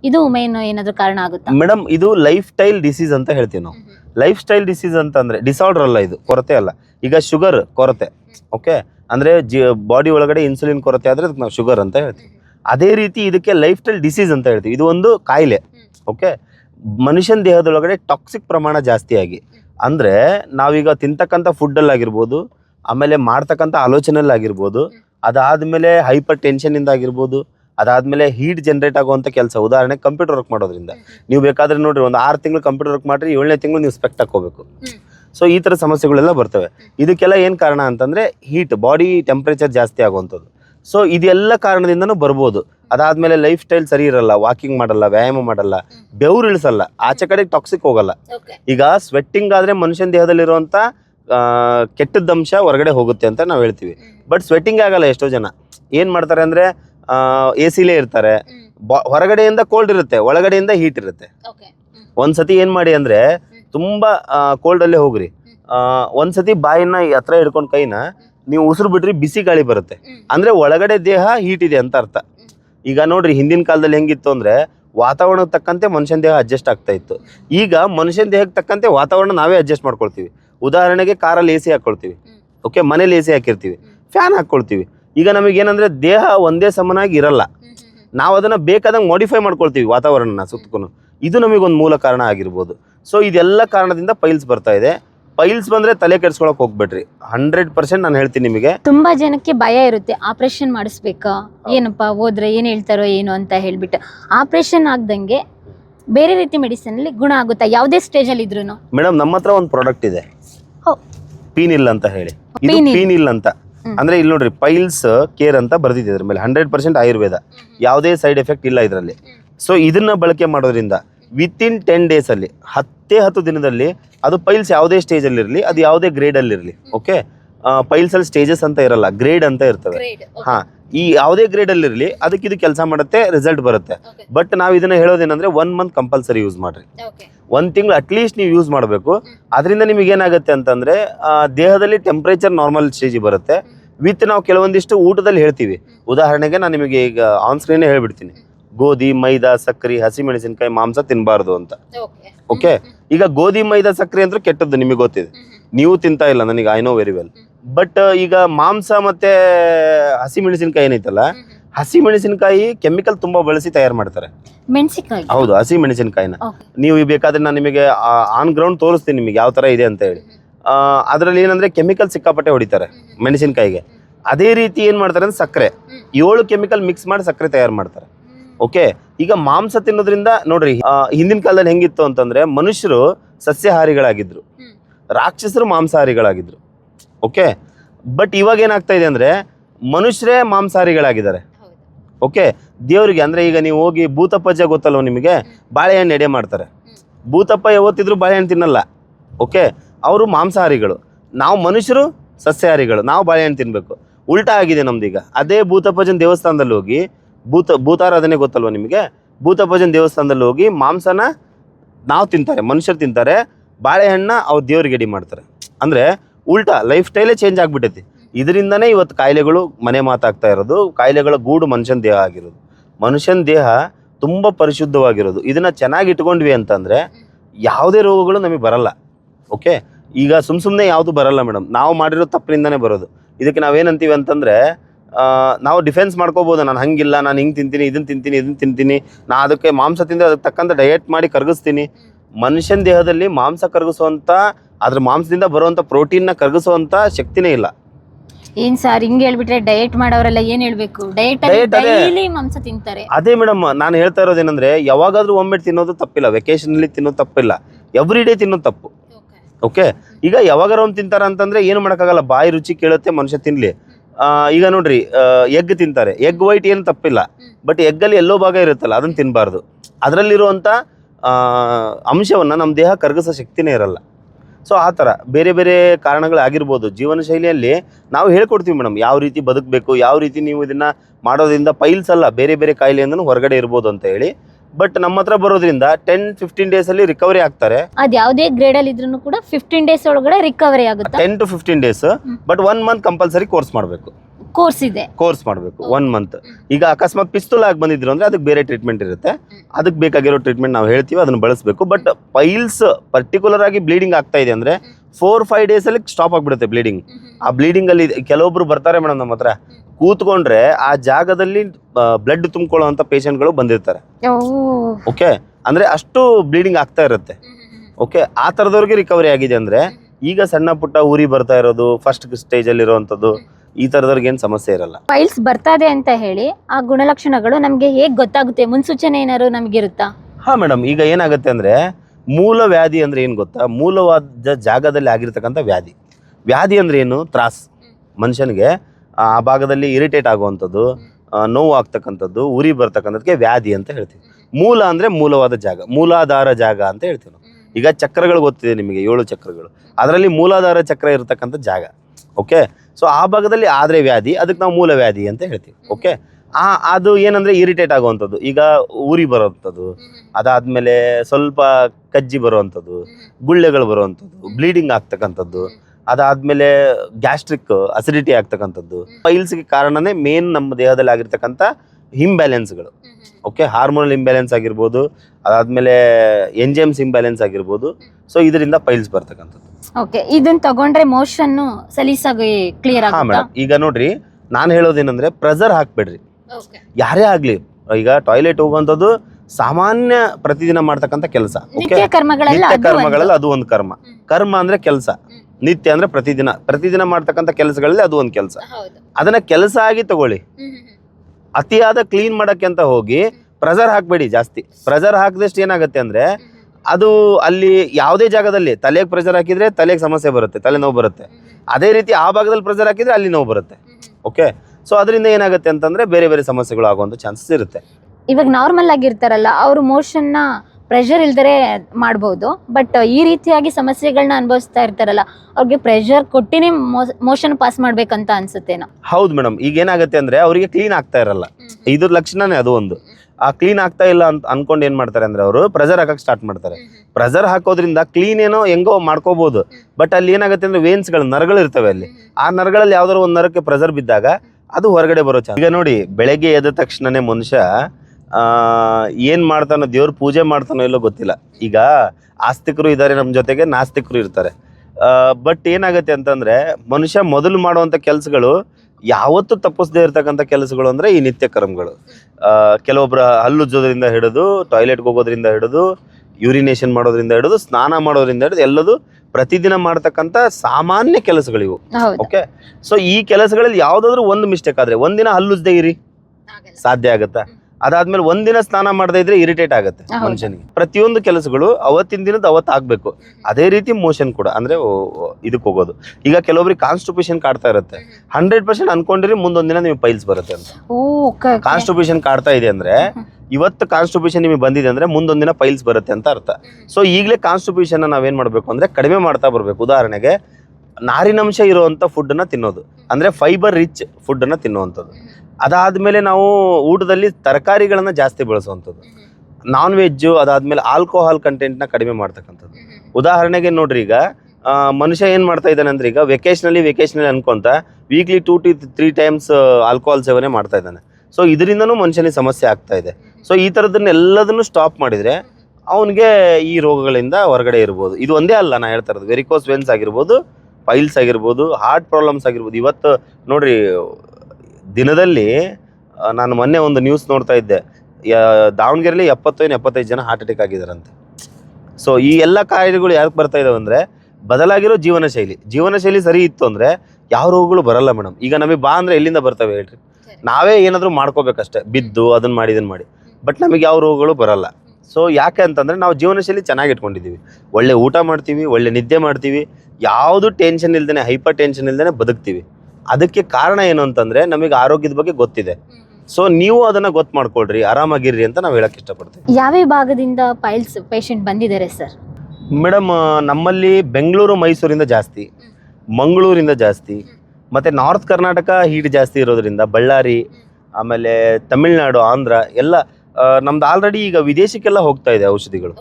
ಇದು ಮೇನ್ ಏನಾದರೂ ಕಾರಣ ಆಗುತ್ತೆ? ಮೇಡಮ್ ಇದು ಲೈಫ್ ಸ್ಟೈಲ್ ಡಿಸೀಸ್ ಅಂತ ಹೇಳ್ತೀವಿ ನಾವು. ಲೈಫ್ ಸ್ಟೈಲ್ ಡಿಸೀಸ್ ಅಂತ ಅಂದರೆ ಡಿಸಾರ್ಡರ್ ಅಲ್ಲ ಇದು ಕೊರತೆ ಅಲ್ಲ. ಈಗ ಶುಗರ್ ಕೊರತೆ ಓಕೆ ಅಂದ್ರೆ ಜಿ ಬಾಡಿ ಒಳಗಡೆ ಇನ್ಸುಲಿನ್ ಕೊರತೆ ಆದ್ರೆ ಅದಕ್ಕೆ ನಾವು ಶುಗರ್ ಅಂತ ಹೇಳ್ತೀವಿ. ಅದೇ ರೀತಿ ಇದಕ್ಕೆ ಲೈಫ್ ಸ್ಟೈಲ್ ಡಿಸೀಸ್ ಅಂತ ಹೇಳ್ತೀವಿ. ಇದು ಒಂದು ಕಾಯಿಲೆ. ಓಕೆ? ಮನುಷ್ಯನ ದೇಹದೊಳಗಡೆ ಟಾಕ್ಸಿಕ್ ಪ್ರಮಾಣ ಜಾಸ್ತಿಯಾಗಿ ಅಂದರೆ ನಾವೀಗ ತಿಂತಕ್ಕಂಥ ಫುಡ್ಡಲ್ಲಿ ಆಗಿರ್ಬೋದು ಆಮೇಲೆ ಮಾಡ್ತಕ್ಕಂಥ ಆಲೋಚನೆಯಲ್ಲಾಗಿರ್ಬೋದು ಅದಾದ್ಮೇಲೆ ಹೈಪರ್ ಟೆನ್ಷನ್ ಇಂದ ಆಗಿರ್ಬೋದು, ಅದಾದ್ಮೇಲೆ ಹೀಟ್ ಜನರೇಟ್ ಆಗುವಂಥ ಕೆಲಸ. ಉದಾಹರಣೆ ಕಂಪ್ಯೂಟರ್ ವರ್ಕ್ ಮಾಡೋದ್ರಿಂದ. ನೀವು ಬೇಕಾದ್ರೆ ನೋಡಿರಿ, ಒಂದು ಆರು ತಿಂಗಳು ಕಂಪ್ಯೂಟರ್ ವರ್ಕ್ ಮಾಡಿರಿ, ಏಳನೇ ತಿಂಗಳು ನೀವು ಸ್ಪೆಕ್ಟ್ ಹಾಕೋಬೇಕು ಸೊ ಈ ಥರ ಸಮಸ್ಯೆಗಳೆಲ್ಲ ಬರ್ತವೆ. ಇದಕ್ಕೆಲ್ಲ ಏನು ಕಾರಣ ಅಂತಂದ್ರೆ ಹೀಟ್ ಬಾಡಿ ಟೆಂಪ್ರೇಚರ್ ಜಾಸ್ತಿ ಆಗುವಂಥದ್ದು. ಸೊ ಇದೆಲ್ಲ ಕಾರಣದಿಂದನೂ ಬರ್ಬೋದು. ಅದಾದಮೇಲೆ ಲೈಫ್ ಸ್ಟೈಲ್ ಸರಿ ಇರಲ್ಲ ವಾಕಿಂಗ್ ಮಾಡಲ್ಲ ವ್ಯಾಯಾಮ ಮಾಡಲ್ಲ ಬೆವ್ರು ಇಳಿಸಲ್ಲ ಆಚೆ ಕಡೆ ಟಾಕ್ಸಿಕ್ ಹೋಗಲ್ಲ. ಈಗ ಸ್ವೆಟ್ಟಿಂಗ್ ಆದ್ರೆ ಮನುಷ್ಯನ ದೇಹದಲ್ಲಿರುವಂಥ ಅಂಶ ಹೊರಗಡೆ ಹೋಗುತ್ತೆ ಅಂತ ನಾವು ಹೇಳ್ತೀವಿ. ಬಟ್ ಸ್ವೆಟ್ಟಿಂಗ್ ಆಗಲ್ಲ ಎಷ್ಟೋ ಜನ. ಏನು ಮಾಡ್ತಾರೆ ಅಂದರೆ ಎ ಸಿಲೇ ಇರ್ತಾರೆ. ಬ- ಹೊರಗಡೆಯಿಂದ ಕೋಲ್ಡ್ ಇರುತ್ತೆ ಒಳಗಡೆಯಿಂದ ಹೀಟ್ ಇರುತ್ತೆ. ಒಂದ್ಸತಿ ಏನು ಮಾಡಿ ಅಂದರೆ ತುಂಬ ಕೋಲ್ಡಲ್ಲೇ ಹೋಗ್ರಿ. ಆ, ಒಂದ್ಸತಿ ಬಾಯಿನ ಹತ್ರ ಹಿಡ್ಕೊಂಡು ಕೈನ ನೀವು ಉಸಿರು ಬಿಟ್ರಿ ಬಿಸಿ ಗಾಳಿ ಬರುತ್ತೆ. ಅಂದ್ರೆ ಒಳಗಡೆ ದೇಹ ಹೀಟ್ ಇದೆ ಅಂತ ಅರ್ಥ. ಈಗ ನೋಡ್ರಿ ಹಿಂದಿನ ಕಾಲದಲ್ಲಿ ಹೆಂಗಿತ್ತು ಅಂದ್ರೆ ವಾತಾವರಣಕ್ಕೆ ತಕ್ಕಂತೆ ಮನುಷ್ಯನ ದೇಹ ಅಡ್ಜಸ್ಟ್ ಆಗ್ತಾ ಇತ್ತು. ಈಗ ಮನುಷ್ಯನ ದೇಹಕ್ಕೆ ತಕ್ಕಂತೆ ವಾತಾವರಣ ನಾವೇ ಅಡ್ಜಸ್ಟ್ ಮಾಡ್ಕೊಳ್ತೀವಿ. ಉದಾಹರಣೆಗೆ ಕಾರಲ್ಲಿ ಎ ಸಿ ಹಾಕ್ಕೊಳ್ತೀವಿ ಓಕೆ ಮನೇಲಿ ಎ ಸಿ ಹಾಕಿರ್ತೀವಿ. ಫ್ಯಾನ್ ಹಾಕ್ಕೊಳ್ತೀವಿ ಈಗ ನಮಗೆ ಏನಂದ್ರೆ ದೇಹ ಒಂದೇ ಸಮನಾಗಿ ಇರಲ್ಲ. ನಾವು ಅದನ್ನ ಬೇಕಾದಂಗೆ ಮಾಡಿಫೈ ಮಾಡ್ಕೊಳ್ತೀವಿ ವಾತಾವರಣನ ಸುತ್ತಕೊಂಡು ಇದು ನಮಗೊಂದು ಮೂಲ ಕಾರಣ ಆಗಿರ್ಬೋದು. ಸೊ ಇದೆಲ್ಲ ಕಾರಣದಿಂದ ಪೈಲ್ಸ್ ಬರ್ತಾ ಇದೆ. ಪೈಲ್ಸ್ ಬಂದ್ರೆ ತಲೆ ಕೆಡ್ಸ್ಕೊಳಕ್ ಹೋಗ್ಬೇಡ್ರಿ. ಹಂಡ್ರೆಡ್ ಪರ್ಸೆಂಟ್ ನಾನು ಹೇಳ್ತೀನಿ ನಿಮಗೆ. ತುಂಬಾ ಜನಕ್ಕೆ ಭಯ ಇರುತ್ತೆ ಆಪರೇಷನ್ ಮಾಡಿಸ್ಬೇಕಾ? ಏನಪ್ಪಾ ಹೋದ್ರೆ ಏನ್ ಹೇಳ್ತಾರೋ ಏನು ಅಂತ ಹೇಳ್ಬಿಟ್ಟು. ಆಪರೇಷನ್ ಆಗ್ದಂಗೆ ಬೇರೆ ರೀತಿ ಮೆಡಿಸಿನ್ ಅಲ್ಲಿ ಗುಣ ಆಗುತ್ತಾ? ಯಾವ್ದೇ ಸ್ಟೇಜ್ ಅಲ್ಲಿ ಇದ್ರು ಮೇಡಮ್ ನಮ್ಮ ಹತ್ರ ಒಂದು ಪ್ರಾಡಕ್ಟ್ ಇದೆ. ಪೀನ್ ಪೀನಿಲ್ ಅಂತ ಹೇಳಿ. ಇದು ಪೀನ್ ಪೀನಿಲ್ ಅಂತ. ಅಂದ್ರೆ ಇಲ್ಲಿ ನೋಡ್ರಿ ಪೈಲ್ಸ್ ಕೇರ್ ಅಂತ ಬರ್ದಿದೆ ಇದ್ರ ಮೇಲೆ. Hundred percent Ayurveda. ಯಾವುದೇ ಸೈಡ್ ಎಫೆಕ್ಟ್ ಇಲ್ಲ ಇದರಲ್ಲಿ. ಸೊ ಇದನ್ನ ಬಳಕೆ ಮಾಡೋದ್ರಿಂದ ವಿತ್ ಇನ್ ಟೆನ್ ಡೇಸಲ್ಲಿ ಅಲ್ಲಿ ಹತ್ತೇ ಹತ್ತು ದಿನದಲ್ಲಿ ಅದು ಪೈಲ್ಸ್ ಯಾವುದೇ ಸ್ಟೇಜ್ ಅಲ್ಲಿ ಇರಲಿ ಅದು ಯಾವುದೇ ಗ್ರೇಡಲ್ಲಿರಲಿ ಅಲ್ಲಿ ಇರಲಿ ಓಕೆ ಪೈಲ್ಸಲ್ಲಿ ಸ್ಟೇಜಸ್ ಅಂತ ಇರಲ್ಲ ಗ್ರೇಡ್ ಅಂತ ಇರ್ತವೆ ಹಾಂ ಈ ಯಾವುದೇ ಗ್ರೇಡಲ್ಲಿರಲಿ ಅಲ್ಲಿ ಇರಲಿ ಅದಕ್ಕೆ ಇದು ಕೆಲಸ ಮಾಡುತ್ತೆ ರಿಸಲ್ಟ್ ಬರುತ್ತೆ. ಬಟ್ ನಾವು ಇದನ್ನ ಹೇಳೋದೇನಂದ್ರೆ ಒನ್ ಮಂತ್ ಕಂಪಲ್ಸರಿ ಯೂಸ್ ಮಾಡ್ರಿ. ಒಂದು ತಿಂಗಳು ಅಟ್ಲೀಸ್ಟ್ ನೀವು ಯೂಸ್ ಮಾಡಬೇಕು. ಅದರಿಂದ ನಿಮಗೆ ಏನಾಗುತ್ತೆ ಅಂತಂದ್ರೆ ದೇಹದಲ್ಲಿ ಟೆಂಪರೇಚರ್ ನಾರ್ಮಲ್ ಸ್ಟೇಜ್ ಬರುತ್ತೆ. ವಿತ್ ನಾವು ಕೆಲವೊಂದಿಷ್ಟು ಊಟದಲ್ಲಿ ಹೇಳ್ತೀವಿ. ಉದಾಹರಣೆಗೆ ನಾನು ನಿಮಗೆ ಈಗ ಆನ್ ಸ್ಕ್ರೀನ್ ಹೇಳ್ಬಿಡ್ತೀನಿ. ಗೋಧಿ ಮೈದಾ ಸಕ್ಕರೆ ಹಸಿಮೆಣಸಿನಕಾಯಿ ಮಾಂಸ ತಿನ್ನಬಾರ್ದು ಅಂತ. ಓಕೆ ಈಗ ಗೋಧಿ ಮೈದಾ ಸಕ್ಕರೆ ಅಂದ್ರೆ ಕೆಟ್ಟದ್ದು ನಿಮಗೆ ಗೊತ್ತಿದೆ. ನೀವು ತಿಂತಾ ಇಲ್ಲ ನನಗೆ I know very well but ಈಗ ಮಾಂಸ ಮತ್ತೆ ಹಸಿಮೆಣಸಿನಕಾಯಿ ಏನೈತಲ್ಲ ಹಸಿಮೆಣಸಿನಕಾಯಿ ಕೆಮಿಕಲ್ ತುಂಬಾ ಬಳಸಿ ತಯಾರು ಮಾಡ್ತಾರೆ. ಹೌದು ಹಸಿ ಮೆಣಸಿನಕಾಯಿನ. ನೀವು ಬೇಕಾದ್ರೆ ನಾನು ನಿಮಗೆ ಆನ್ ಗ್ರೌಂಡ್ ತೋರಿಸ್ತೀನಿ ನಿಮಗೆ ಯಾವ ತರ ಇದೆ ಅಂತ ಹೇಳಿ. ಅದರಲ್ಲಿ ಏನಂದ್ರೆ ಕೆಮಿಕಲ್ ಸಿಕ್ಕಾಪಟ್ಟೆ ಹೊಡಿತಾರೆ ಮೆಣಸಿನಕಾಯಿಗೆ. ಅದೇ ರೀತಿ ಏನ್ ಮಾಡ್ತಾರೆ ಅಂದ್ರೆ ಸಕ್ಕರೆ. ಏಳು ಕೆಮಿಕಲ್ ಮಿಕ್ಸ್ ಮಾಡಿ ಸಕ್ಕರೆ ತಯಾರು ಮಾಡ್ತಾರೆ. ಓಕೆ ಈಗ ಮಾಂಸ ತಿನ್ನೋದ್ರಿಂದ ನೋಡ್ರಿ ಹಿಂದಿನ ಕಾಲದಲ್ಲಿ ಹೆಂಗಿತ್ತು ಅಂತಂದ್ರೆ ಮನುಷ್ಯರು ಸಸ್ಯಾಹಾರಿಗಳಾಗಿದ್ರು. ರಾಕ್ಷಸರು ಮಾಂಸಾಹಾರಿಗಳಾಗಿದ್ರು. ಓಕೆ ಬಟ್ ಇವಾಗ ಏನಾಗ್ತಾ ಇದೆ ಅಂದ್ರೆ ಮನುಷ್ಯರೇ ಮಾಂಸಾಹಾರಿಗಳಾಗಿದ್ದಾರೆ. ಓಕೆ ದೇವರಿಗೆ ಅಂದ್ರೆ ಈಗ ನೀವು ಹೋಗಿ ಭೂತಪ್ಪಜ್ಜ ಗೊತ್ತಲ್ವ ನಿಮಗೆ? ಬಾಳೆಹಣ್ಣು ಎಡೆ ಮಾಡ್ತಾರೆ. ಭೂತಪ್ಪ ಯಾವತ್ತಿದ್ರು ಬಾಳೆಹಣ್ಣು ತಿನ್ನಲ್ಲ. ಓಕೆ ಅವರು ಮಾಂಸಾಹಾರಿಗಳು. ನಾವು ಮನುಷ್ಯರು ಸಸ್ಯಾಹಾರಿಗಳು ನಾವು ಬಾಳೆಹಣ್ಣು ತಿನ್ಬೇಕು. ಉಲ್ಟಾ ಆಗಿದೆ ನಮ್ದೀಗ. ಅದೇ ಭೂತಪ್ಪಜನ್ ದೇವಸ್ಥಾನದಲ್ಲಿ ಹೋಗಿ ಭೂತ, ಭೂತಾರಾಧನೆ ಗೊತ್ತಲ್ವ ನಿಮಗೆ? ಭೂತಪ್ಪಜನ್ ದೇವಸ್ಥಾನದಲ್ಲಿ ಹೋಗಿ ಮಾಂಸನ ನಾವು ತಿಂತಾರೆ, ಮನುಷ್ಯರು ತಿಂತಾರೆ, ಬಾಳೆಹಣ್ಣ ಅವ್ರು ದೇವ್ರಿಗೆ ಎಡಿ ಮಾಡ್ತಾರೆ. ಅಂದರೆ ಉಲ್ಟಾ ಲೈಫ್ ಸ್ಟೈಲೇ ಚೇಂಜ್ ಆಗಿಬಿಟ್ಟೈತಿ. ಇದರಿಂದನೇ ಇವತ್ತು ಕಾಯಿಲೆಗಳು ಮನೆ ಮಾತಾಗ್ತಾ ಇರೋದು, ಕಾಯಿಲೆಗಳ ಗೂಡು ಮನುಷ್ಯನ ದೇಹ ಆಗಿರೋದು. ಮನುಷ್ಯನ ದೇಹ ತುಂಬ ಪರಿಶುದ್ಧವಾಗಿರೋದು. ಇದನ್ನು ಚೆನ್ನಾಗಿ ಇಟ್ಕೊಂಡ್ವಿ ಅಂತಂದರೆ ಯಾವುದೇ ರೋಗಗಳು ನಮಗೆ ಬರಲ್ಲ. ಓಕೆ ಈಗ ಸುಮ್ಮ ಸುಮ್ಮನೆ ಯಾವುದು ಬರಲ್ಲ ಮೇಡಮ್. ನಾವು ಮಾಡಿರೋ ತಪ್ಪಿನಿಂದನೇ ಬರೋದು. ಇದಕ್ಕೆ ನಾವೇನಂತೀವಿ ಅಂತಂದರೆ ನಾವು ಡಿಫೆನ್ಸ್ ಮಾಡ್ಕೋಬೋದು. ನಾನು ಹಂಗಿಲ್ಲ ನಾನು ಹಿಂಗೆ ತಿಂತೀನಿ ಇದನ್ನು ತಿಂತೀನಿ ಇದನ್ನು ತಿಂತೀನಿ. ನಾ ಅದಕ್ಕೆ ಮಾಂಸ ತಿಂದರೆ ಅದಕ್ಕೆ ತಕ್ಕಂಥ ಡಯಟ್ ಮಾಡಿ ಕರಗಿಸ್ತೀನಿ. ಮನುಷ್ಯನ ದೇಹದಲ್ಲಿ ಮಾಂಸ ಕರಗಿಸುವಂಥ ಅದ್ರ ಮಾಂಸದಿಂದ ಬರುವಂಥ ಪ್ರೋಟೀನ್ನ ಕರಗಿಸುವಂಥ ಶಕ್ತಿನೇ ಇಲ್ಲ. ಏನ್ ಸರ್ ಹಿಂಗ್ ಹೇಳ್ಬಿಟ್ರೆ ಡಯಟ್ ಮಾಡೋರೆಲ್ಲ ಏನ್ ಹೇಳ್ಬೇಕು? ಡಯಟ್. ಡೈಲಿ ಮಾಂಸ ತಿಂತಾರೆ. ಅದೇ ಮೇಡಮ್ ನಾನು ಹೇಳ್ತಾ ಇರೋದೇನೆಂದ್ರೆ ಯಾವಾಗಾದ್ರೂ ಒಮ್ಮೆ ತಿನ್ನೋದು ತಪ್ಪಿಲ್ಲ. ವೆಕೇಶನ್ ಅಲ್ಲಿ ತಿನ್ನೋದು ತಪ್ಪಿಲ್ಲ. ಎವ್ರಿ ಡೇ ತಿನ್ನೋದು ತಪ್ಪು. ಓಕೆ ಈಗ ಯಾವಾಗಾರ ಒಮ್ಮೆ ತಿಂತಾರ ಅಂತಂದ್ರೆ ಏನು ಮಾಡೋಕ್ಕಾಗಲ್ಲ? ಬಾಯಿ ರುಚಿ ಕೇಳುತ್ತೆ ಮನುಷ್ಯ ತಿನ್ಲಿ. ಈಗ ನೋಡ್ರಿ ಎಗ್ ತಿಂತಾರೆ. ಎಗ್ ವೈಟ್ ಏನು ತಪ್ಪಿಲ್ಲ. ಬಟ್ ಎಗ್ಗಲ್ಲಿ ಎಲ್ಲೋ ಭಾಗ ಇರುತ್ತಲ್ಲ, ಅದನ್ನ ತಿನ್ನಬಾರ್ದು ಅದರಲ್ಲಿರುವಂಥ ಅಂಶವನ್ನು ನಮ್ಮ ದೇಹ ಕರಗಿಸೋ ಶಕ್ತಿನೇ ಇರಲ್ಲ. ಸೊ ಆ ಥರ ಬೇರೆ ಬೇರೆ ಕಾರಣಗಳಾಗಿರ್ಬೋದು. ಜೀವನ ಶೈಲಿಯಲ್ಲಿ ನಾವು ಹೇಳ್ಕೊಡ್ತೀವಿ ಮೇಡಮ್, ಯಾವ ರೀತಿ ಬದುಕಬೇಕು, ಯಾವ ರೀತಿ ನೀವು ಇದನ್ನ ಮಾಡೋದ್ರಿಂದ ಪೈಲ್ಸ್ ಅಲ್ಲ, ಬೇರೆ ಬೇರೆ ಕಾಯಿಲೆಯಿಂದನೂ ಹೊರಗಡೆ ಇರ್ಬೋದು ಅಂತ ಹೇಳಿ. ಬಟ್ ನಮ್ಮ ಹತ್ರ ಬರೋದ್ರಿಂದ ಟೆನ್ ಫಿಫ್ಟೀನ್ ಅಲ್ಲಿ ರಿಕವರಿ ಆಗ್ತಾರೆ. ಅದ್ ಯಾವ್ದೇ ಗ್ರೇಡ್ ಅಲ್ಲಿ ಇದ್ರು ಕೂಡ ಫಿಫ್ಟೀನ್ ಡೇಸ್ ಒಳಗಡೆ ರಿಕವರಿ ಆಗುತ್ತೆ? Ten to fifteen days but one month compulsory course ಮಾಡಬೇಕು. ಕೋರ್ಸ್ ಇದೆ. ಕೋರ್ಸ್ ಮಾಡಬೇಕು ಒನ್ ಮಂತ್ ಈಗ ಅಕಸ್ಮಾತ್ ಪಿಸ್ತೂಲ್ ಆಗಿ ಬಂದಿದ್ರು ಅಂದ್ರೆ ಅದಕ್ಕೆ ಬೇರೆ ಟ್ರೀಟ್ಮೆಂಟ್ ಇರುತ್ತೆ. ಅದಕ್ಕೆ ಬೇಕಾಗಿರೋ ಟ್ರೀಟ್ಮೆಂಟ್ ನಾವು ಹೇಳ್ತೀವಿ ಅದನ್ನ ಬಳಸಬೇಕು. ಬಟ್ ಪೈಲ್ಸ್ ಪರ್ಟಿಕ್ಯುಲರ್ ಆಗಿ ಬ್ಲೀಡಿಂಗ್ ಆಗ್ತಾ ಇದೆ ಅಂದ್ರೆ ಫೋರ್ ಫೈವ್ ಡೇಸ್ ಅಲ್ಲಿ ಸ್ಟಾಪ್ ಆಗ್ಬಿಡುತ್ತೆ ಬ್ಲೀಡಿಂಗ್ ಆ ಬ್ಲೀಡಿಂಗ್ ಅಲ್ಲಿ ಕೆಲವೊಬ್ರು ಬರ್ತಾರೆ ಮೇಡಮ್ ನಮ್ಮ ಹತ್ರ. ಕೂತ್ಕೊಂಡ್ರೆ ಆ ಜಾಗದಲ್ಲಿ ಬ್ಲಡ್ ತುಂಬಿಕೊಳ್ಳುವಂತ ಪೇಷಂಟ್ಗಳು ಬಂದಿರ್ತಾರೆ. ಓಕೆ ಅಂದ್ರೆ ಅಷ್ಟು ಬ್ಲೀಡಿಂಗ್ ಆಗ್ತಾ ಇರುತ್ತೆ. ಓಕೆ ಆ ಥರದವ್ರಿಗೆ ರಿಕವರಿ ಆಗಿದೆ ಅಂದ್ರೆ ಈಗ ಸಣ್ಣ ಪುಟ್ಟ ಊರಿ ಬರ್ತಾ ಇರೋದು ಫಸ್ಟ್ ಸ್ಟೇಜ್ ಅಲ್ಲಿ ಇರುವಂತದ್ದು ಈ ತರದವ್ರಿಗೆ ಏನು ಸಮಸ್ಯೆ ಇರಲ್ಲ. ಫೈಲ್ಸ್ ಬರ್ತದೆ ಅಂತ ಹೇಳಿ ಆ ಗುಣಲಕ್ಷಣಗಳು ನಮ್ಗೆ ಹೇಗ್ ಗೊತ್ತಾಗುತ್ತೆ? ಮುನ್ಸೂಚನೆ ಏನಾದ್ರು ನಮ್ಗೆ ಇರುತ್ತಾ ಹಾ ಮೇಡಮ್ ಈಗ ಏನಾಗುತ್ತೆ ಅಂದ್ರೆ ಮೂಲ ವ್ಯಾಧಿ ಅಂದ್ರೆ ಏನು ಗೊತ್ತಾ? ಮೂಲವಾದ ಜಾಗದಲ್ಲಿ ಆಗಿರ್ತಕ್ಕಂಥ ವ್ಯಾಧಿ. ವ್ಯಾಧಿ ಅಂದ್ರೆ ಏನು? ತ್ರಾಸ್. ಮನುಷ್ಯನಿಗೆ ಆ ಭಾಗದಲ್ಲಿ ಇರಿಟೇಟ್ ಆಗುವಂಥದ್ದು ನೋವು ಆಗ್ತಕ್ಕಂಥದ್ದು ಉರಿ ಬರ್ತಕ್ಕಂಥದ್ದಕ್ಕೆ ವ್ಯಾಧಿ ಅಂತ ಹೇಳ್ತೀವಿ. ಮೂಲ ಅಂದರೆ ಮೂಲವಾದ ಜಾಗ ಮೂಲಾಧಾರ ಜಾಗ ಅಂತ ಹೇಳ್ತೀವಿ ನಾವು. ಈಗ ಚಕ್ರಗಳು ಗೊತ್ತಿದೆ ನಿಮಗೆ ಏಳು ಚಕ್ರಗಳು. ಅದರಲ್ಲಿ ಮೂಲಾಧಾರ ಚಕ್ರ ಇರತಕ್ಕಂಥ ಜಾಗ ಓಕೆ? ಸೊ ಆ ಭಾಗದಲ್ಲಿ ಆದರೆ ವ್ಯಾಧಿ ಅದಕ್ಕೆ ನಾವು ಮೂಲ ವ್ಯಾಧಿ ಅಂತ ಹೇಳ್ತೀವಿ ಓಕೆ? ಆ ಅದು ಏನಂದರೆ ಇರಿಟೇಟ್ ಆಗುವಂಥದ್ದು. ಈಗ ಉರಿ ಬರುವಂಥದ್ದು ಅದಾದಮೇಲೆ ಸ್ವಲ್ಪ ಕಜ್ಜಿ ಬರುವಂಥದ್ದು ಗುಳ್ಳೆಗಳು ಬರುವಂಥದ್ದು ಬ್ಲೀಡಿಂಗ್ ಆಗ್ತಕ್ಕಂಥದ್ದು ಅದಾದ್ಮೇಲೆ ಗ್ಯಾಸ್ಟ್ರಿಕ್ ಅಸಿಡಿಟಿ ಆಗ್ತಕ್ಕಂಥದ್ದು. ಪೈಲ್ಸ್ಗೆ ಕಾರಣನೇ ಮೇನ್ ನಮ್ಮ ದೇಹದಲ್ಲಿ ಆಗಿರ್ತಕ್ಕಂಥ ಇಂಬ್ಯಾಲೆನ್ಸ್ಗಳು. ಓಕೆ ಹಾರ್ಮೋನಲ್ ಇಂಬ್ಯಾಲೆನ್ಸ್ ಆಗಿರ್ಬೋದು ಅದಾದ್ಮೇಲೆ ಎಂಜೆಮ್ಸ್ ಇಂಬ್ಯಾಲೆನ್ಸ್ ಆಗಿರ್ಬೋದು. ಸೊ ಇದರಿಂದ ಪೈಲ್ಸ್ ಬರ್ತಕ್ಕಂಥದ್ದು. ಓಕೆ ಇದನ್ನ ತಗೊಂಡ್ರೆ ಮೋಷನ್ ಸಲೀಸಾಗಿ ಕ್ಲಿಯರ್ ಹಾ ಮೇಡಮ್. ಈಗ ನೋಡ್ರಿ ನಾನು ಹೇಳೋದೇನಂದ್ರೆ ಪ್ರೆಸರ್ ಹಾಕ್ಬೇಡ್ರಿ. ಯಾರೇ ಆಗ್ಲಿ ಈಗ ಟಾಯ್ಲೆಟ್ ಹೋಗುವಂಥದ್ದು ಸಾಮಾನ್ಯ ಪ್ರತಿದಿನ ಮಾಡ್ತಕ್ಕಂಥ ಕೆಲಸ. ಕರ್ಮಗಳಲ್ಲಿ ಅದು ಒಂದು. ಕರ್ಮ. ಕರ್ಮ ಅಂದ್ರೆ ಕೆಲಸ. ನಿತ್ಯ ಅಂದ್ರೆ ಪ್ರತಿದಿನ. ಪ್ರತಿದಿನ ಮಾಡ್ತಕ್ಕಂಥ ಕೆಲಸಗಳಲ್ಲಿ ಅದು ಒಂದು ಕೆಲಸ. ಅದನ್ನ ಕೆಲಸ ಆಗಿ ತಗೊಳ್ಳಿ. ಅತಿಯಾದ ಕ್ಲೀನ್ ಮಾಡಕ್ಕೆ ಅಂತ ಹೋಗಿ ಪ್ರೆಸರ್ ಹಾಕಬೇಡಿ ಜಾಸ್ತಿ. ಪ್ರೆಸರ್ ಹಾಕಿದಷ್ಟು ಏನಾಗುತ್ತೆ ಅಂದ್ರೆ ಅದು ಅಲ್ಲಿ ಯಾವುದೇ ಜಾಗದಲ್ಲಿ ತಲೆಗೆ ಪ್ರೆಷರ್ ಹಾಕಿದ್ರೆ ತಲೆಗೆ ಸಮಸ್ಯೆ ಬರುತ್ತೆ ತಲೆ ನೋವು ಬರುತ್ತೆ. ಅದೇ ರೀತಿ ಆ ಭಾಗದಲ್ಲಿ ಪ್ರೆಷರ್ ಹಾಕಿದ್ರೆ ಅಲ್ಲಿ ನೋವು ಬರುತ್ತೆ. ಓಕೆ ಸೊ ಅದರಿಂದ ಏನಾಗುತ್ತೆ ಅಂತಂದ್ರೆ ಬೇರೆ ಬೇರೆ ಸಮಸ್ಯೆಗಳು ಆಗುವಂತ ಚಾನ್ಸಸ್ ಇರುತ್ತೆ. ಇವಾಗ ನಾರ್ಮಲ್ ಆಗಿರ್ತಾರಲ್ಲ ಅವರು ಮೋಷನ್ನ ಪ್ರೆಷರ್ ಇಲ್ದರೆ ಮಾಡ್ಬೋದು. ಬಟ್ ಈ ರೀತಿಯಾಗಿ ಸಮಸ್ಯೆಗಳನ್ನ ಅನುಭವಿಸ್ತಾ ಇರ್ತಾರಲ್ಲ ಅವ್ರಿಗೆ ಪ್ರೆಷರ್ ಕೊಟ್ಟಿನೇ ಮೋಷನ್ ಪಾಸ್ ಮಾಡ್ಬೇಕಂತ ಅನ್ಸುತ್ತೇನೋ? ಹೌದು ಮೇಡಮ್ ಈಗ ಏನಾಗುತ್ತೆ ಅಂದ್ರೆ ಅವರಿಗೆ ಕ್ಲೀನ್ ಆಗ್ತಾ ಇರಲ್ಲ. ಇದ್ರ ಲಕ್ಷಣನೇ ಅದು ಒಂದು. ಆ ಕ್ಲೀನ್ ಆಗ್ತಾ ಇಲ್ಲ ಅಂತ ಅನ್ಕೊಂಡು ಏನ್ ಮಾಡ್ತಾರೆ ಅಂದ್ರೆ ಅವರು ಪ್ರೆಷರ್ ಹಾಕಕ್ ಸ್ಟಾರ್ಟ್ ಮಾಡ್ತಾರೆ. ಪ್ರೆಷರ್ ಹಾಕೋದ್ರಿಂದ ಕ್ಲೀನ್ ಏನೋ ಹೆಂಗೋ ಮಾಡ್ಕೋಬಹುದು ಬಟ್ ಅಲ್ಲಿ ಏನಾಗುತ್ತೆ ಅಂದ್ರೆ ವೇನ್ಸ್ಗಳು ನರಗಳು ಇರ್ತವೆ ಅಲ್ಲಿ. ಆ ನರಗಳಲ್ಲಿ ಯಾವ್ದಾದ್ರು ಒಂದು ನರಕ್ಕೆ ಪ್ರೆಷರ್ ಬಿದ್ದಾಗ ಅದು ಹೊರಗಡೆ ಬರೋ ಚಾನ್ಸ್ ಈಗ ನೋಡಿ ಬೆಳಗ್ಗೆ ಎದ್ದ ತಕ್ಷಣನೇ ಮನುಷ್ಯ ಏನ್ ಮಾಡ್ತಾನೋ ದೇವ್ರ ಪೂಜೆ ಮಾಡ್ತಾನೋ ಇಲ್ಲೋ ಗೊತ್ತಿಲ್ಲ. ಈಗ ಆಸ್ತಿಕರು ಇದ್ದಾರೆ ನಮ್ಮ ಜೊತೆಗೆ ನಾಸ್ತಿಕರು ಇರ್ತಾರೆ. ಬಟ್ ಏನಾಗುತ್ತೆ ಅಂತಂದ್ರೆ ಮನುಷ್ಯ ಮೊದಲು ಮಾಡುವಂತ ಕೆಲಸಗಳು ಯಾವತ್ತೂ ತಪ್ಪಿಸದೇ ಇರ್ತಕ್ಕಂಥ ಕೆಲಸಗಳು ಅಂದ್ರೆ ಈ ನಿತ್ಯ ಕರ್ಮಗಳು. ಆ, ಕೆಲವೊಬ್ರ ಹಲ್ಲುಜ್ಜೋದ್ರಿಂದ ಹಿಡಿದು ಟಾಯ್ಲೆಟ್ಗೆ ಹೋಗೋದ್ರಿಂದ ಹಿಡಿದು ಯೂರಿನೇಷನ್ ಮಾಡೋದ್ರಿಂದ ಹಿಡಿದು ಸ್ನಾನ ಮಾಡೋದ್ರಿಂದ ಹಿಡಿದು ಎಲ್ಲದು ಪ್ರತಿದಿನ ಮಾಡ್ತಕ್ಕಂಥ ಸಾಮಾನ್ಯ ಕೆಲಸಗಳಿವು. ಓಕೆ ಸೊ ಈ ಕೆಲಸಗಳಲ್ಲಿ ಯಾವ್ದಾದ್ರು ಒಂದು ಮಿಸ್ಟೇಕ್ ಆದ್ರೆ ಒಂದಿನ ಹಲ್ಲುಜ್ದೇ ಇರಿ. ಸಾಧ್ಯ ಆಗತ್ತಾ? ಅದಾದ್ಮೇಲೆ ಒಂದಿನ ಸ್ನಾನ ಮಾಡದೇ ಇದ್ರೆ ಇರಿಟೇಟ್ ಆಗುತ್ತೆ. ಮನುಷ್ಯನಿಗೆ. ಪ್ರತಿಯೊಂದು ಕೆಲಸಗಳು ಅವತ್ತಿನ ದಿನದ ಅವತ್ತು ಆಗ್ಬೇಕು. ಅದೇ ರೀತಿ ಮೋಷನ್ ಕೂಡ ಅಂದ್ರೆ ಇದಕ್ಕೆ ಹೋಗೋದು. ಈಗ ಕೆಲವೊಬ್ರಿಗೆ ಕಾನ್ಸ್ಟಿಪೇಷನ್ ಕಾಡ್ತಾ ಇರುತ್ತೆ. ಹಂಡ್ರೆಡ್ ಪರ್ಸೆಂಟ್ ಅನ್ಕೊಂಡಿರಿ ಮುಂದೊಂದಿನ ದಿನ ನಿಮಗೆ ಪೈಲ್ಸ್ ಬರುತ್ತೆ ಅಂತ. ಕಾನ್ಸ್ಟಿಟ್ಯೂಷನ್ ಕಾನ್ಸ್ಟಿಪೇಷನ್ ಕಾಡ್ತಾ ಇದೆ ಅಂದ್ರೆ ಇವತ್ತು ಕಾನ್ಸ್ಟಿಟ್ಯೂಷನ್ ನಿಮಗೆ ಬಂದಿದೆ ಅಂದ್ರೆ ಮುಂದೊಂದಿನ ಪೈಲ್ಸ್ ಬರುತ್ತೆ ಅಂತ ಅರ್ಥ. ಸೊ ಈಗಲೇ ನಾವ್ ನಾವೇನ್ ಮಾಡ್ಬೇಕು ಅಂದ್ರೆ ಕಡಿಮೆ ಮಾಡ್ತಾ ಬರ್ಬೇಕು. ಉದಾಹರಣೆಗೆ ನಾರಿನಂಶ ಫುಡ್ ಫುಡ್ಡನ್ನು ತಿನ್ನೋದು. ಅಂದ್ರೆ ಫೈಬರ್ ರಿಚ್ ಫುಡ್ಡನ್ನು ತಿನ್ನುವಂಥದ್ದು. ಅದಾದಮೇಲೆ ನಾವು ಊಟದಲ್ಲಿ ತರಕಾರಿಗಳನ್ನು ಜಾಸ್ತಿ ಬಳಸುವಂಥದ್ದು. ನಾನ್ ವೆಜ್ಜು ಅದಾದಮೇಲೆ ಆಲ್ಕೋಹಾಲ್ ಕಂಟೆಂಟ್ನ ಕಡಿಮೆ ಮಾಡ್ತಕ್ಕಂಥದ್ದು. ಉದಾಹರಣೆಗೆ ನೋಡ್ರಿ ಈಗ ಮನುಷ್ಯ ಏನು ಮಾಡ್ತಾ ಇದ್ದಾನೆ ಅಂದ್ರೆ ಈಗ ವೆಕೇಶ್ನಲ್ಲಿ ವೆಕೇಶ್ನಲ್ಲಿ ಅನ್ಕೊಂತ weekly two to three times alcohol ಸೇವನೆ ಮಾಡ್ತಾ ಇದ್ದಾನೆ. ಸೊ ಇದರಿಂದನೂ ಮನುಷ್ಯನಿಗೆ ಸಮಸ್ಯೆ ಆಗ್ತಾ ಇದೆ. ಸೊ ಈ ಥರದನ್ನೆಲ್ಲದನ್ನು ಸ್ಟಾಪ್ ಮಾಡಿದರೆ ಅವನಿಗೆ ಈ ರೋಗಗಳಿಂದ ಹೊರಗಡೆ ಇರ್ಬೋದು. ಇದು ಒಂದೇ ಅಲ್ಲ, ನಾ ಹೇಳ್ತಾ ಇರೋದು. ವೆರಿಕೋಸ್ ವೆನ್ಸ್ ಆಗಿರ್ಬೋದು ಫೈಲ್ಸ್ ಆಗಿರ್ಬೋದು ಹಾರ್ಟ್ ಪ್ರಾಬ್ಲಮ್ಸ್ ಆಗಿರ್ಬೋದು. ಇವತ್ತು ನೋಡ್ರಿ ದಿನದಲ್ಲಿ ನಾನು ಮೊನ್ನೆ ಒಂದು ನ್ಯೂಸ್ ನೋಡ್ತಾ ಇದ್ದೆ. ಯಾ- ದಾವಣಗೆರೆಯಲ್ಲಿ ಎಪ್ಪತ್ತೈದು ಎಪ್ಪತ್ತೈದು ಜನ ಹಾರ್ಟ್ ಅಟ್ಯಾಕ್ ಆಗಿದ್ದಾರಂತೆ. ಸೊ ಈ ಎಲ್ಲ ಕಾಯಿಲೆಗಳು ಯಾಕೆ ಬರ್ತಾ ಇದಾವೆ ಅಂದರೆ ಬದಲಾಗಿರೋ ಜೀವನ ಶೈಲಿ ಜೀವನ ಶೈಲಿ ಸರಿ ಇತ್ತು ಅಂದರೆ ಯಾವ ರೋಗಗಳು ಬರಲ್ಲ ಮೇಡಮ್ ಈಗ ನಮಗೆ ಬಾ ಅಂದರೆ ಎಲ್ಲಿಂದ ಬರ್ತವೆ ಹೇಳ್ರಿ? ನಾವೇ ಏನಾದರೂ ಮಾಡ್ಕೋಬೇಕಷ್ಟೇ. ಬಿದ್ದು ಅದನ್ನು ಮಾಡಿ ಇದನ್ನು ಮಾಡಿ. ಬಟ್ ನಮಗೆ ಯಾವ ರೋಗಗಳು ಬರಲ್ಲ. ಸೊ ಯಾಕೆ ಅಂತಂದರೆ ನಾವು ಜೀವನ ಶೈಲಿ ಚೆನ್ನಾಗಿ ಇಟ್ಕೊಂಡಿದ್ದೀವಿ. ಒಳ್ಳೆ ಊಟ ಮಾಡ್ತೀವಿ ಒಳ್ಳೆ ನಿದ್ದೆ ಮಾಡ್ತೀವಿ. ಯಾವುದು ಟೆನ್ಷನ್ ಇಲ್ದೇ ಹೈಪರ್ ಟೆನ್ಷನ್ ಇಲ್ದೇ ಬದುಕ್ತೀವಿ. ಅದಕ್ಕೆ ಕಾರಣ ಏನು ಅಂತಂದ್ರೆ ನಮಗೆ ಆರೋಗ್ಯದ ಬಗ್ಗೆ ಗೊತ್ತಿದೆ. ಸೊ ನೀವು ಅದನ್ನ ಗೊತ್ತು ಮಾಡ್ಕೊಳ್ರಿ ಆರಾಮಾಗಿರ್ರಿ ಅಂತ ನಾವು ಹೇಳಕ್ ಇಷ್ಟಪಡ್ತೀವಿ. ಯಾವ ಭಾಗದಿಂದ ಪೈಲ್ಸ್ ಪೇಷಂಟ್ ಬಂದಿದ್ದಾರೆ ಸರ್ ಮೇಡಮ್ ನಮ್ಮಲ್ಲಿ ಬೆಂಗಳೂರು ಮೈಸೂರಿಂದ ಜಾಸ್ತಿ ಮಂಗಳೂರಿಂದ ಜಾಸ್ತಿ ಮತ್ತೆ ನಾರ್ತ್ ಕರ್ನಾಟಕ ಹೀಟ್ ಜಾಸ್ತಿ ಇರೋದ್ರಿಂದ ಬಳ್ಳಾರಿ ಆಮೇಲೆ ತಮಿಳ್ನಾಡು ಆಂಧ್ರ ಎಲ್ಲ ನಮ್ದು ಆಲ್ರೆಡಿ ಈಗ ವಿದೇಶಕ್ಕೆಲ್ಲ ಹೋಗ್ತಾ ಇದೆ ಔಷಧಿಗಳು.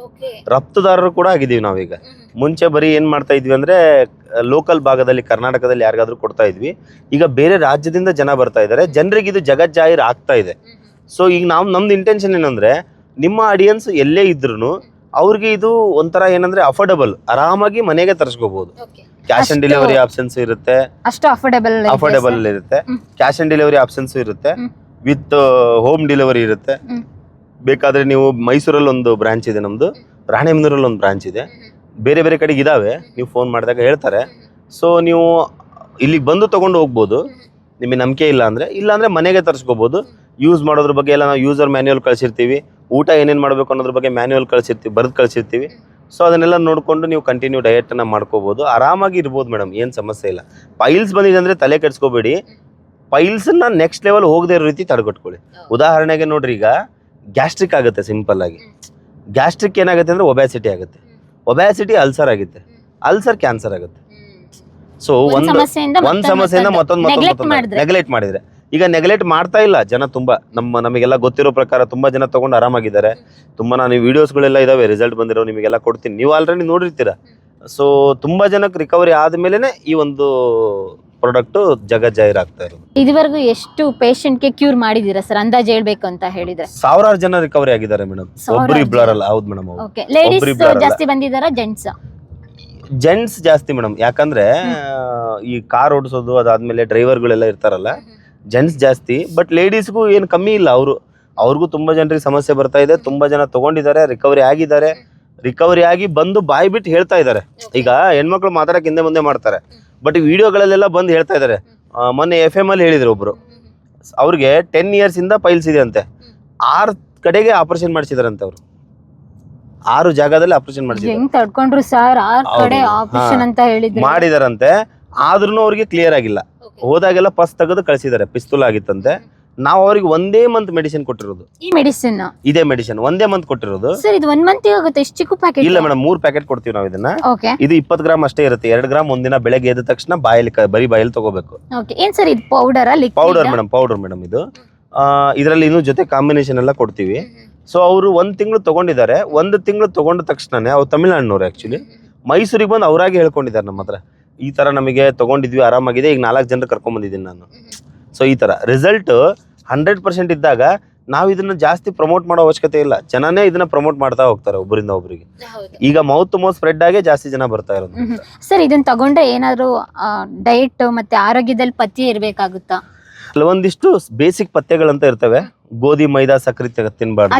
ರಫ್ತುದಾರರು ಕೂಡ ಆಗಿದ್ದೀವಿ ನಾವೀಗ. ಮುಂಚೆ ಬರೀ ಏನು ಮಾಡ್ತಾ ಇದ್ವಿ ಅಂದರೆ ಲೋಕಲ್ ಭಾಗದಲ್ಲಿ ಕರ್ನಾಟಕದಲ್ಲಿ ಯಾರಿಗಾದ್ರೂ ಕೊಡ್ತಾ ಇದ್ವಿ. ಈಗ ಬೇರೆ ರಾಜ್ಯದಿಂದ ಜನ ಬರ್ತಾ ಇದ್ದಾರೆ ಜನರಿಗೆ ಇದು ಜಗಜ್ಜಾಹಿರ್ ಆಗ್ತಾ ಇದೆ. ಸೊ ಈಗ ನಾವು ನಮ್ದು ಇಂಟೆನ್ಷನ್ ಏನಂದ್ರೆ ನಿಮ್ಮ ಆಡಿಯನ್ಸ್ ಎಲ್ಲೇ ಇದ್ರೂ ಅವ್ರಿಗೆ ಇದು ಒಂಥರ ಏನಂದ್ರೆ ಅಫೋರ್ಡಬಲ್ ಆರಾಮಾಗಿ ಮನೆಗೆ ತರಿಸ್ಕೋಬಹುದು ಕ್ಯಾಶ್ ಆನ್ ಡೆಲಿವರಿ ಆಪ್ಷನ್ಸ್ ಇರುತ್ತೆ. ಅಷ್ಟು ಅಫೋರ್ಡೆಬಲ್ ಅಫೋರ್ಡಬಲ್ ಇರುತ್ತೆ ಕ್ಯಾಶ್ ಆನ್ ಡೆಲಿವರಿ ಆಪ್ಷನ್ಸ್ ಇರುತ್ತೆ. ವಿತ್ ಹೋಮ್ ಡೆಲಿವರಿ ಇರುತ್ತೆ. ಬೇಕಾದ್ರೆ ನೀವು ಮೈಸೂರಲ್ಲಿ ಒಂದು ಬ್ರಾಂಚ್ ಇದೆ ನಮ್ಮದು ರಾಣೆಬೆನ್ನೂರಲ್ಲಿ ಒಂದು ಬ್ರಾಂಚ್ ಇದೆ. ಬೇರೆ ಬೇರೆ ಕಡೆಗೆ ಇದಾವೆ ನೀವು ಫೋನ್ ಮಾಡಿದಾಗ ಹೇಳ್ತಾರೆ. ಸೊ ನೀವು ಇಲ್ಲಿಗೆ ಬಂದು ತಗೊಂಡು ಹೋಗ್ಬೋದು. ನಿಮಗೆ ನಂಬಿಕೆ ಇಲ್ಲ ಅಂದರೆ ಇಲ್ಲ ಅಂದರೆ ಮನೆಗೆ ತರಿಸ್ಕೋಬೋದು. ಯೂಸ್ ಮಾಡೋದ್ರ ಬಗ್ಗೆ ಎಲ್ಲ ನಾವು ಯೂಸರ್ ಮ್ಯಾನ್ಯುವಲ್ ಕಳಿಸಿರ್ತೀವಿ. ಊಟ ಏನೇನು ಮಾಡಬೇಕು ಅನ್ನೋದ್ರ ಬಗ್ಗೆ ಮ್ಯಾನ್ಯುವಲ್ ಕಳಿಸಿರ್ತೀವಿ ಬರೆದು ಕಳಿಸಿರ್ತೀವಿ. ಸೊ ಅದನ್ನೆಲ್ಲ ನೋಡಿಕೊಂಡು ನೀವು ಕಂಟಿನ್ಯೂ ಡಯಟನ್ನು ಮಾಡ್ಕೋಬೋದು. ಆರಾಮಾಗಿ ಇರ್ಬೋದು ಮೇಡಮ್ ಏನು ಸಮಸ್ಯೆ ಇಲ್ಲ. ಪೈಲ್ಸ್ ಬಂದಿದೆ ಅಂದರೆ ತಲೆ ಕೆಡಿಸ್ಕೋಬೇಡಿ. ಪೈಲ್ಸನ್ನ ನೆಕ್ಸ್ಟ್ ಲೆವೆಲ್ ಹೋಗದೇ ಇರೋ ರೀತಿ ತಡೆಗಟ್ಕೊಳ್ಳಿ ಉದಾಹರಣೆಗೆ ನೋಡ್ರಿ ಈಗ ಗ್ಯಾಸ್ಟ್ರಿಕ್ ಆಗುತ್ತೆ ಸಿಂಪಲ್ ಆಗಿ. ಗ್ಯಾಸ್ಟ್ರಿಕ್ ಏನಾಗುತ್ತೆ ಅಂದ್ರೆ ಒಬ್ಯಾಸಿಟಿ ಆಗುತ್ತೆ. ಒಬ್ಯಾಸಿಟಿ ಅಲ್ಸರ್ ಆಗುತ್ತೆ ಅಲ್ಸರ್ ಕ್ಯಾನ್ಸರ್ ಆಗುತ್ತೆ. ಸೊ ಒಂದ್ ಒಂದು ಸಮಸ್ಯೆಯಿಂದ ಒಂದ್ ಮತ್ತೊಂದು ಮತ್ತೊಂದು. ನೆಗ್ಲೆಕ್ಟ್ ಮಾಡಿದ್ರೆ. ಈಗ ನೆಗ್ಲೆಕ್ಟ್ ಮಾಡ್ತಾ ಇಲ್ಲ ಜನ ತುಂಬಾ. ನಮ್ಮ ನಮಗೆಲ್ಲ ಗೊತ್ತಿರೋ ಪ್ರಕಾರ ತುಂಬಾ ಜನ ತಗೊಂಡು ಆರಾಮಾಗಿದ್ದಾರೆ. ತುಂಬಾ ನಾನು ವಿಡಿಯೋಸ್ಗಳೆಲ್ಲ ಇದಾವೆ ರಿಸಲ್ಟ್ ಬಂದಿರೋ ನಿಮಗೆಲ್ಲ ಕೊಡ್ತೀನಿ. ನೀವು ಆಲ್ರೆಡಿ ನೋಡಿರ್ತೀರ. ಸೊ ತುಂಬಾ ಜನಕ್ಕೆ ರಿಕವರಿ ಆದ್ಮೇಲೆ ಈ ಒಂದು ಪ್ರಾಡಕ್ಟ್ ಜಗಜ್ಜಾಹಿರಾಗ್ತಾ ಇರೋದು. ಇದುವರೆಗೂ ಎಷ್ಟು ಪೇಷಂಟ್ಗೆ ಕ್ಯೂರ್ ಮಾಡಿದೀರಾ ಸರ್ ಅಂದಾಜ್ ಹೇಳ್ಬೇಕು ಅಂತ ಹೇಳಿದ್ರೆ. ಸಾವಿರಾರು ಜನ ರಿಕವರಿ ಆಗಿದ್ದಾರೆ ಮೇಡಮ್ ಸಾವಿರಾರು ಒಬ್ರು ಅಲ್ಲ ಹೌದು ಮೇಡಮ್ ಓಕೆ ಲೇಡೀಸ್ ಒಬ್ರು ಅಲ್ಲ. ಜಾಸ್ತಿ ಬಂದಿದಾರಾ ಜೆಂಟ್ಸ್ ಜೆಂಟ್ಸ್ ಜಾಸ್ತಿ ಮೇಡಮ್ ಯಾಕಂದ್ರೆ ಈ ಕಾರ್ ಓಡಿಸೋದು ಅದಾದ್ಮೇಲೆ ಡ್ರೈವರ್ಗಳೆಲ್ಲ ಇರ್ತಾರಲ್ಲ ಜೆಂಟ್ಸ್ ಜಾಸ್ತಿ. ಬಟ್ ಲೇಡೀಸ್ಗೂ ಏನು ಕಮ್ಮಿ ಇಲ್ಲ. ಅವರು ಅವ್ರಿಗೂ ತುಂಬಾ ಜನರಿಗೆ ಸಮಸ್ಯೆ ಬರ್ತಾ ಇದೆ. ತುಂಬಾ ಜನ ತಗೊಂಡಿದ್ದಾರೆ ರಿಕವರಿ ಆಗಿದ್ದಾರೆ. ರಿಕವರಿ ಆಗಿ ಬಂದು ಬಾಯಿ ಬಿಟ್ಟು ಹೇಳ್ತಾ ಇದ್ದಾರೆ. ಈಗ ಹೆಣ್ಮಕ್ಳು ಮಾತಾಡಕ್ ಹಿಂದೆ ಮುಂದೆ ಮಾಡ್ತಾರೆ. ಬಟ್ ವಿಡಿಯೋಗಳಲ್ಲೆಲ್ಲ ಬಂದು ಹೇಳ್ತಾ ಇದ್ದಾರೆ ಮೊನ್ನೆ ಎಫ್ ಎಂ ಅಲ್ಲಿ ಹೇಳಿದ್ರು ಒಬ್ರು. ಅವ್ರಿಗೆ ಟೆನ್ ಇಯರ್ಸ್ ಇಂದ ಪೈಲ್ಸ್ ಇದೆ ಅಂತೆ. ಆರು ಕಡೆಗೆ ಆಪರೇಷನ್ ಮಾಡಿಸಿದಾರಂತೆ ಅವರು. ಆರು ಜಾಗದಲ್ಲಿ ಆಪರೇಷನ್ ಮಾಡಿಸಿದ್ರು. ಸರ್ ಕಡೆ ಆಪರೇಷನ್ ಅಂತ ಹೇಳಿದ್ರು. ಮಾಡಿದಾರಂತೆ. ಆದ್ರೂ ಅವ್ರಿಗೆ ಕ್ಲಿಯರ್ ಆಗಿಲ್ಲ. ಹೋದಾಗೆಲ್ಲ ಪಸ್ ತೆಗೆದು ಕಳಿಸಿದ್ದಾರೆ ಪಿಸ್ತೂಲ್ ಆಗಿತ್ತಂತೆ. ನಾವು ಅವ್ರಿಗೆ ಒಂದೇ ಮಂತ್ ಮೆಡಿಸಿನ್ ಕೊಟ್ಟಿರೋದು. ಈ ಮೆಡಿಸಿನ್ ಇದೇ ಮೆಡಿಸಿನ್ ಒಂದೇ ಮಂತ್ ಕೊಟ್ಟಿರೋದು. ಸರ್ ಇದು ಒನ್ ಮಂತ್ ಆಗುತ್ತೆ ಎಷ್ಟು ಚಿಕ್ಕ ಪ್ಯಾಕೆಟ್ ಇಲ್ಲ ಮೇಡಮ್ ಮೂರ್ ಪ್ಯಾಕೆಟ್ ಕೊಡ್ತೀವಿ ನಾವು ಇದನ್ನ. ಓಕೆ ಇದು ಇಪ್ಪತ್ತು ಗ್ರಾಮ್ ಅಷ್ಟೇ ಇರುತ್ತೆ ಎರಡು ಗ್ರಾಮ್ ಒಂದಿನ ಬೆಳಗ್ಗೆ ಎದ್ದ ತಕ್ಷಣ ಬಾಯಲ್ಲಿ ಕ- ಬರೀ ಬಾಯಲ್ಲಿ ತಗೋಬೇಕು. ಓಕೆ ಏನ್ ಸರ್ ಇದು powder powder madam powder madam ಇದು. ಇದರಲ್ಲಿ ಇನ್ನು ಜೊತೆ ಕಾಂಬಿನೇಷನ್ ಎಲ್ಲ ಕೊಡ್ತೀವಿ. ಸೊ ಅವರು ಒಂದ್ ತಿಂಗಳು ತಗೊಂಡಿದ್ದಾರೆ. ಒಂದು ತಿಂಗಳು ತಗೊಂಡ ತಕ್ಷಣನೇ ಅವ್ರು ತಮಿಳ್ನಾಡಿನವ್ರು ಆಕ್ಚುಲಿ ಮೈಸೂರಿಗೆ ಬಂದು ಅವರಾಗಿ ಹೇಳ್ಕೊಂಡಿದ್ದಾರೆ ನಮ್ಮ ಹತ್ರ. ಈ ತರ ನಮಗೆ ತಗೊಂಡಿದ್ವಿ ಆರಾಮಾಗಿದೆ ಈಗ ನಾಲ್ಕು ಜನರು ಕರ್ಕೊಂಡ್ ಬಂದಿದ್ದೀನಿ ನಾನು. ಸೊ ಈ ತರ. ರಿಸಲ್ಟ್ ಹಂಡ್ರೆಡ್ ಪರ್ಸೆಂಟ್ ಇದ್ದಾಗ ನಾವು ಇದನ್ನ ಜಾಸ್ತಿ ಪ್ರಮೋಟ್ ಮಾಡೋ ಅವಶ್ಯಕತೆ ಇಲ್ಲ. ಜನನೇ ಇದನ್ನ ಪ್ರಮೋಟ್ ಮಾಡ್ತಾ ಹೋಗ್ತಾರೆ ಒಬ್ಬರಿಂದ ಒಬ್ಬರಿಗೆ ಈಗ ಮೌತ್ ಮೌತ್ ಸ್ಪ್ರೆಡ್ ಆಗೇ ಜಾಸ್ತಿ ಜನ ಬರ್ತಾ ಇರೋದು. ಸರ್ ಇದನ್ನ ತಗೊಂಡ್ರೆ ಏನಾದ್ರು ಡಯಟ್ ಮತ್ತೆ ಆರೋಗ್ಯದಲ್ಲಿ ಪಥ್ಯ ಇರಬೇಕಾಗುತ್ತಾ? ಕೆಲವೊಂದಿಷ್ಟು ಬೇಸಿಕ್ ಪಥ್ಯಗಳಂತ ಇರ್ತವೆ. ಗೋಧಿ ಮೈದಾ ಸಕ್ಕರೆ ತಿನ್ಬಾರ್ದು.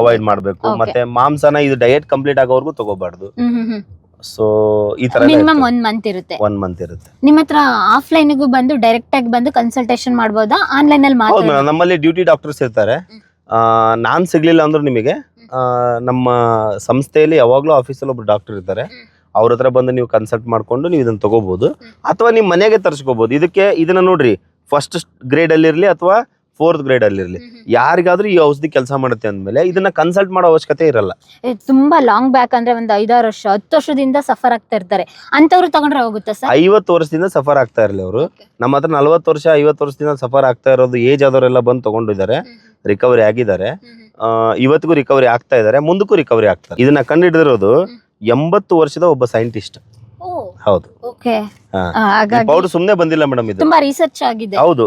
ಅವಾಯ್ಡ್ ಮಾಡ್ಬೇಕು. ಮತ್ತೆ ಮಾಂಸನ ಇದು ಡಯಟ್ ಕಂಪ್ಲೀಟ್ ಆಗೋವರೆಗೂ ತಗೋಬಾರ್ದು. ಸೊ ಈ ತರ ಮಿನಿಮಮ್ ಒನ್ ಮಂತ್ ಇರುತ್ತೆ. ಒನ್ ಮಂತ್ ಇರುತ್ತೆ. ನಿಮ್ಮ ಹತ್ರ ಆಫ್ಲೈನ್ಗೂ ಬಂದು ಡೈರೆಕ್ಟ್ ಆಗಿ ಬಂದು ಕನ್ಸಲ್ಟೇಷನ್ ಮಾಡ್ಬೋದಾ? ಆನ್ಲೈನ್ ಅಲ್ಲಿ ಹೌದು ಮೇಡಮ್ ನಮ್ಮಲ್ಲಿ ಡ್ಯೂಟಿ ಡಾಕ್ಟರ್ಸ್ ಇರ್ತಾರೆ. ನಾನು ಸಿಗ್ಲಿಲ್ಲ ಅಂದ್ರು ನಿಮಗೆ ಆ, ನಮ್ಮ ಸಂಸ್ಥೆಯಲ್ಲಿ ಯಾವಾಗಲೂ ಆಫೀಸಲ್ಲಿ ಒಬ್ರು ಡಾಕ್ಟರ್ ಇರ್ತಾರೆ. ಅವ್ರ ಹತ್ರ ಬಂದು ನೀವು ಕನ್ಸಲ್ಟ್ ಮಾಡ್ಕೊಂಡು ನೀವು ಇದನ್ನ ತಗೋಬಹುದು ಅಥವಾ ನಿಮ್ಮ ಮನೆಗೆ ತರಿಸ್ಕೋಬಹುದು ಇದಕ್ಕೆ ಇದನ್ನ ನೋಡ್ರಿ ಫಸ್ಟ್ ಗ್ರೇಡ್ ಅಲ್ಲಿ ಇರ್ಲಿ ಅಥವಾ ಫೋರ್ತ್ ಗ್ರೇಡ್ ಅಲ್ಲಿ ಇರಲಿ. ಯಾರಿಗಾದ್ರೂ ಈ ಔಷಧಿ ಕೆಲಸ ಮಾಡುತ್ತೆ ಅಂದ್ಮೇಲೆ ಇದನ್ನ ಕನ್ಸಲ್ಟ್ ಮಾಡೋ ಅವಶ್ಯಕತೆ ಇರಲ್ಲ. ತುಂಬಾ ಲಾಂಗ್ ಬ್ಯಾಕ್ ಅಂದ್ರೆ ಒಂದ್ ಐದಾರು ವರ್ಷ ಹತ್ತು ವರ್ಷದಿಂದ ಸಫರ್ ಆಗ್ತಾ ಇರ್ತಾರೆ. ಅಂತವ್ರು ತಗೊಂಡ್ರೆ ಹೋಗುತ್ತೆ ಸರ್? ಐವತ್ತು ವರ್ಷದಿಂದ ಸಫರ್ ಆಗ್ತಾ ಇರಲಿ ಅವರು. ನಮ್ಮ ಹತ್ರ ನಲ್ವತ್ತು ವರ್ಷ ಐವತ್ತು ವರ್ಷದಿಂದ ಸಫರ್ ಆಗ್ತಾ ಇರೋದು ಏಜ್ ಆದವರೆಲ್ಲ ಬಂದು ತಗೊಂಡಿದ್ದಾರೆ. ರಿಕವರಿ ಆಗಿದ್ದಾರೆ. ಇವತ್ತಿಗೂ ರಿಕವರಿ ಆಗ್ತಾ ಇದ್ದಾರೆ ಮುಂದಕ್ಕೂ ರಿಕವರಿ ಆಗ್ತಾರೆ ಇದನ್ನ ಕಂಡು ಹಿಡಿದಿರೋದು ಎಂಬತ್ತು ವರ್ಷದ ಒಬ್ಬ ಸೈಂಟಿಸ್ಟ್ ಹೌದು. ಓಕೆ. ಪೌಡರ್ ಸುಮ್ನೆ ಬಂದಿಲ್ಲ ಮೇಡಮ್ ಇದು. ತುಂಬಾ ರಿಸರ್ಚ್ ಆಗಿದೆ. ಹೌದು.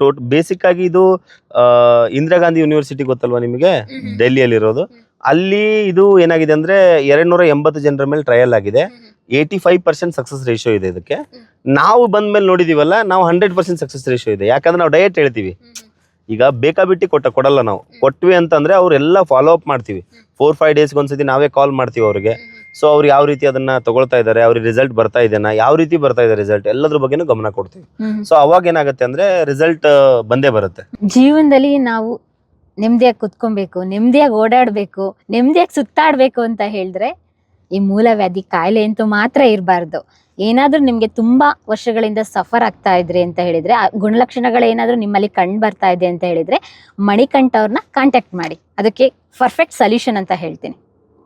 ಟೋಟ್ ಬೇಸಿಕ್ ಆಗಿ ಇದು ಇಂದಿರಾ ಗಾಂಧಿ ಯೂನಿವರ್ಸಿಟಿ ಗೊತ್ತಲ್ವಾ ನಿಮಗೆ? ಡೆಲ್ಲಿಯಲ್ಲಿ ಇರೋದು ಅಲ್ಲಿ ಇದು ಏನಾಗಿದೆ ಅಂದ್ರೆ ಎರಡ್ ನೂರ ಎಂಬತ್ತು ಜನರ ಮೇಲೆ ಟ್ರಯಲ್ ಆಗಿದೆ. Eighty five percent success ratio ಇದೆ ಇದಕ್ಕೆ. ನಾವು ಬಂದ ಮೇಲೆ ನೋಡಿದೀವಲ್ಲ ನಾವು ಹಂಡ್ರೆಡ್ ಪರ್ಸೆಂಟ್ ಸಕ್ಸಸ್ ರೇಷಿಯೋ ಇದೆ. ಯಾಕಂದ್ರೆ ನಾವು ಡಯಟ್ ಹೇಳ್ತೀವಿ. ಈಗ ಬೇಕಾಬಿಟ್ಟು ಕೊಟ್ಟ ಕೊಡಲ್ಲ ನಾವು. ಕೊಟ್ವಿ ಅಂತಂದ್ರೆ ಅವ್ರೆಲ್ಲ ಫಾಲೋ ಅಪ್ ಮಾಡ್ತೀವಿ. ಫೋರ್ ಫೈವ್ ಡೇಸ್ಗೆ ಒಂದ್ಸತಿ ನಾವೇ ಕಾಲ್ ಮಾಡ್ತೀವಿ ಅವ್ರಿಗೆ. ಸೊ ಅವ್ರು ಯಾವ ರೀತಿ ಅದನ್ನ ತಗೊಳ್ತಾ ಇದ್ದಾರೆ ಅವ್ರಿಗೆ ರಿಸಲ್ಟ್ ಬರ್ತಾ ಇದೆನಾ ಯಾವ ರೀತಿ ಬರ್ತಾ ಇದೆ ರಿಸಲ್ಟ್ ಎಲ್ಲದ್ರ ಬಗ್ಗೆನೂ ಗಮನ ಕೊಡ್ತೀವಿ. ಸೊ ಅವಾಗ ಏನಾಗುತ್ತೆ ಅಂದ್ರೆ ರಿಸಲ್ಟ್ ಬಂದೇ ಬರುತ್ತೆ. ಜೀವನದಲ್ಲಿ ನಾವು ನೆಮ್ಮದಿಯಾಗಿ ಕುತ್ಕೊಬೇಕು ನೆಮ್ಮದಿಯಾಗಿ ಓಡಾಡ್ಬೇಕು ನೆಮ್ಮದಿಯಾಗಿ ಸುತ್ತಾಡ್ಬೇಕು ಅಂತ ಹೇಳಿದ್ರೆ ಈ ಮೂಲವ್ಯಾಧಿ ಕಾಯಿಲೆ ಅಂತೂ ಮಾತ್ರ ಇರಬಾರ್ದು. ಏನಾದರೂ ನಿಮಗೆ ತುಂಬಾ ವರ್ಷಗಳಿಂದ ಸಫರ್ ಆಗ್ತಾ ಇದ್ರಿ ಅಂತ ಹೇಳಿದ್ರೆ ಆ ಗುಣಲಕ್ಷಣಗಳು ಏನಾದ್ರೂ ನಿಮ್ಮಲ್ಲಿ ಕಂಡು ಬರ್ತಾ ಇದೆ ಅಂತ ಹೇಳಿದ್ರೆ ಮಣಿಕಂಠ ಅವ್ರನ್ನ ಕಾಂಟ್ಯಾಕ್ಟ್ ಮಾಡಿ. ಅದಕ್ಕೆ ಪರ್ಫೆಕ್ಟ್ ಸೊಲ್ಯೂಷನ್ ಅಂತ ಹೇಳ್ತೀನಿ.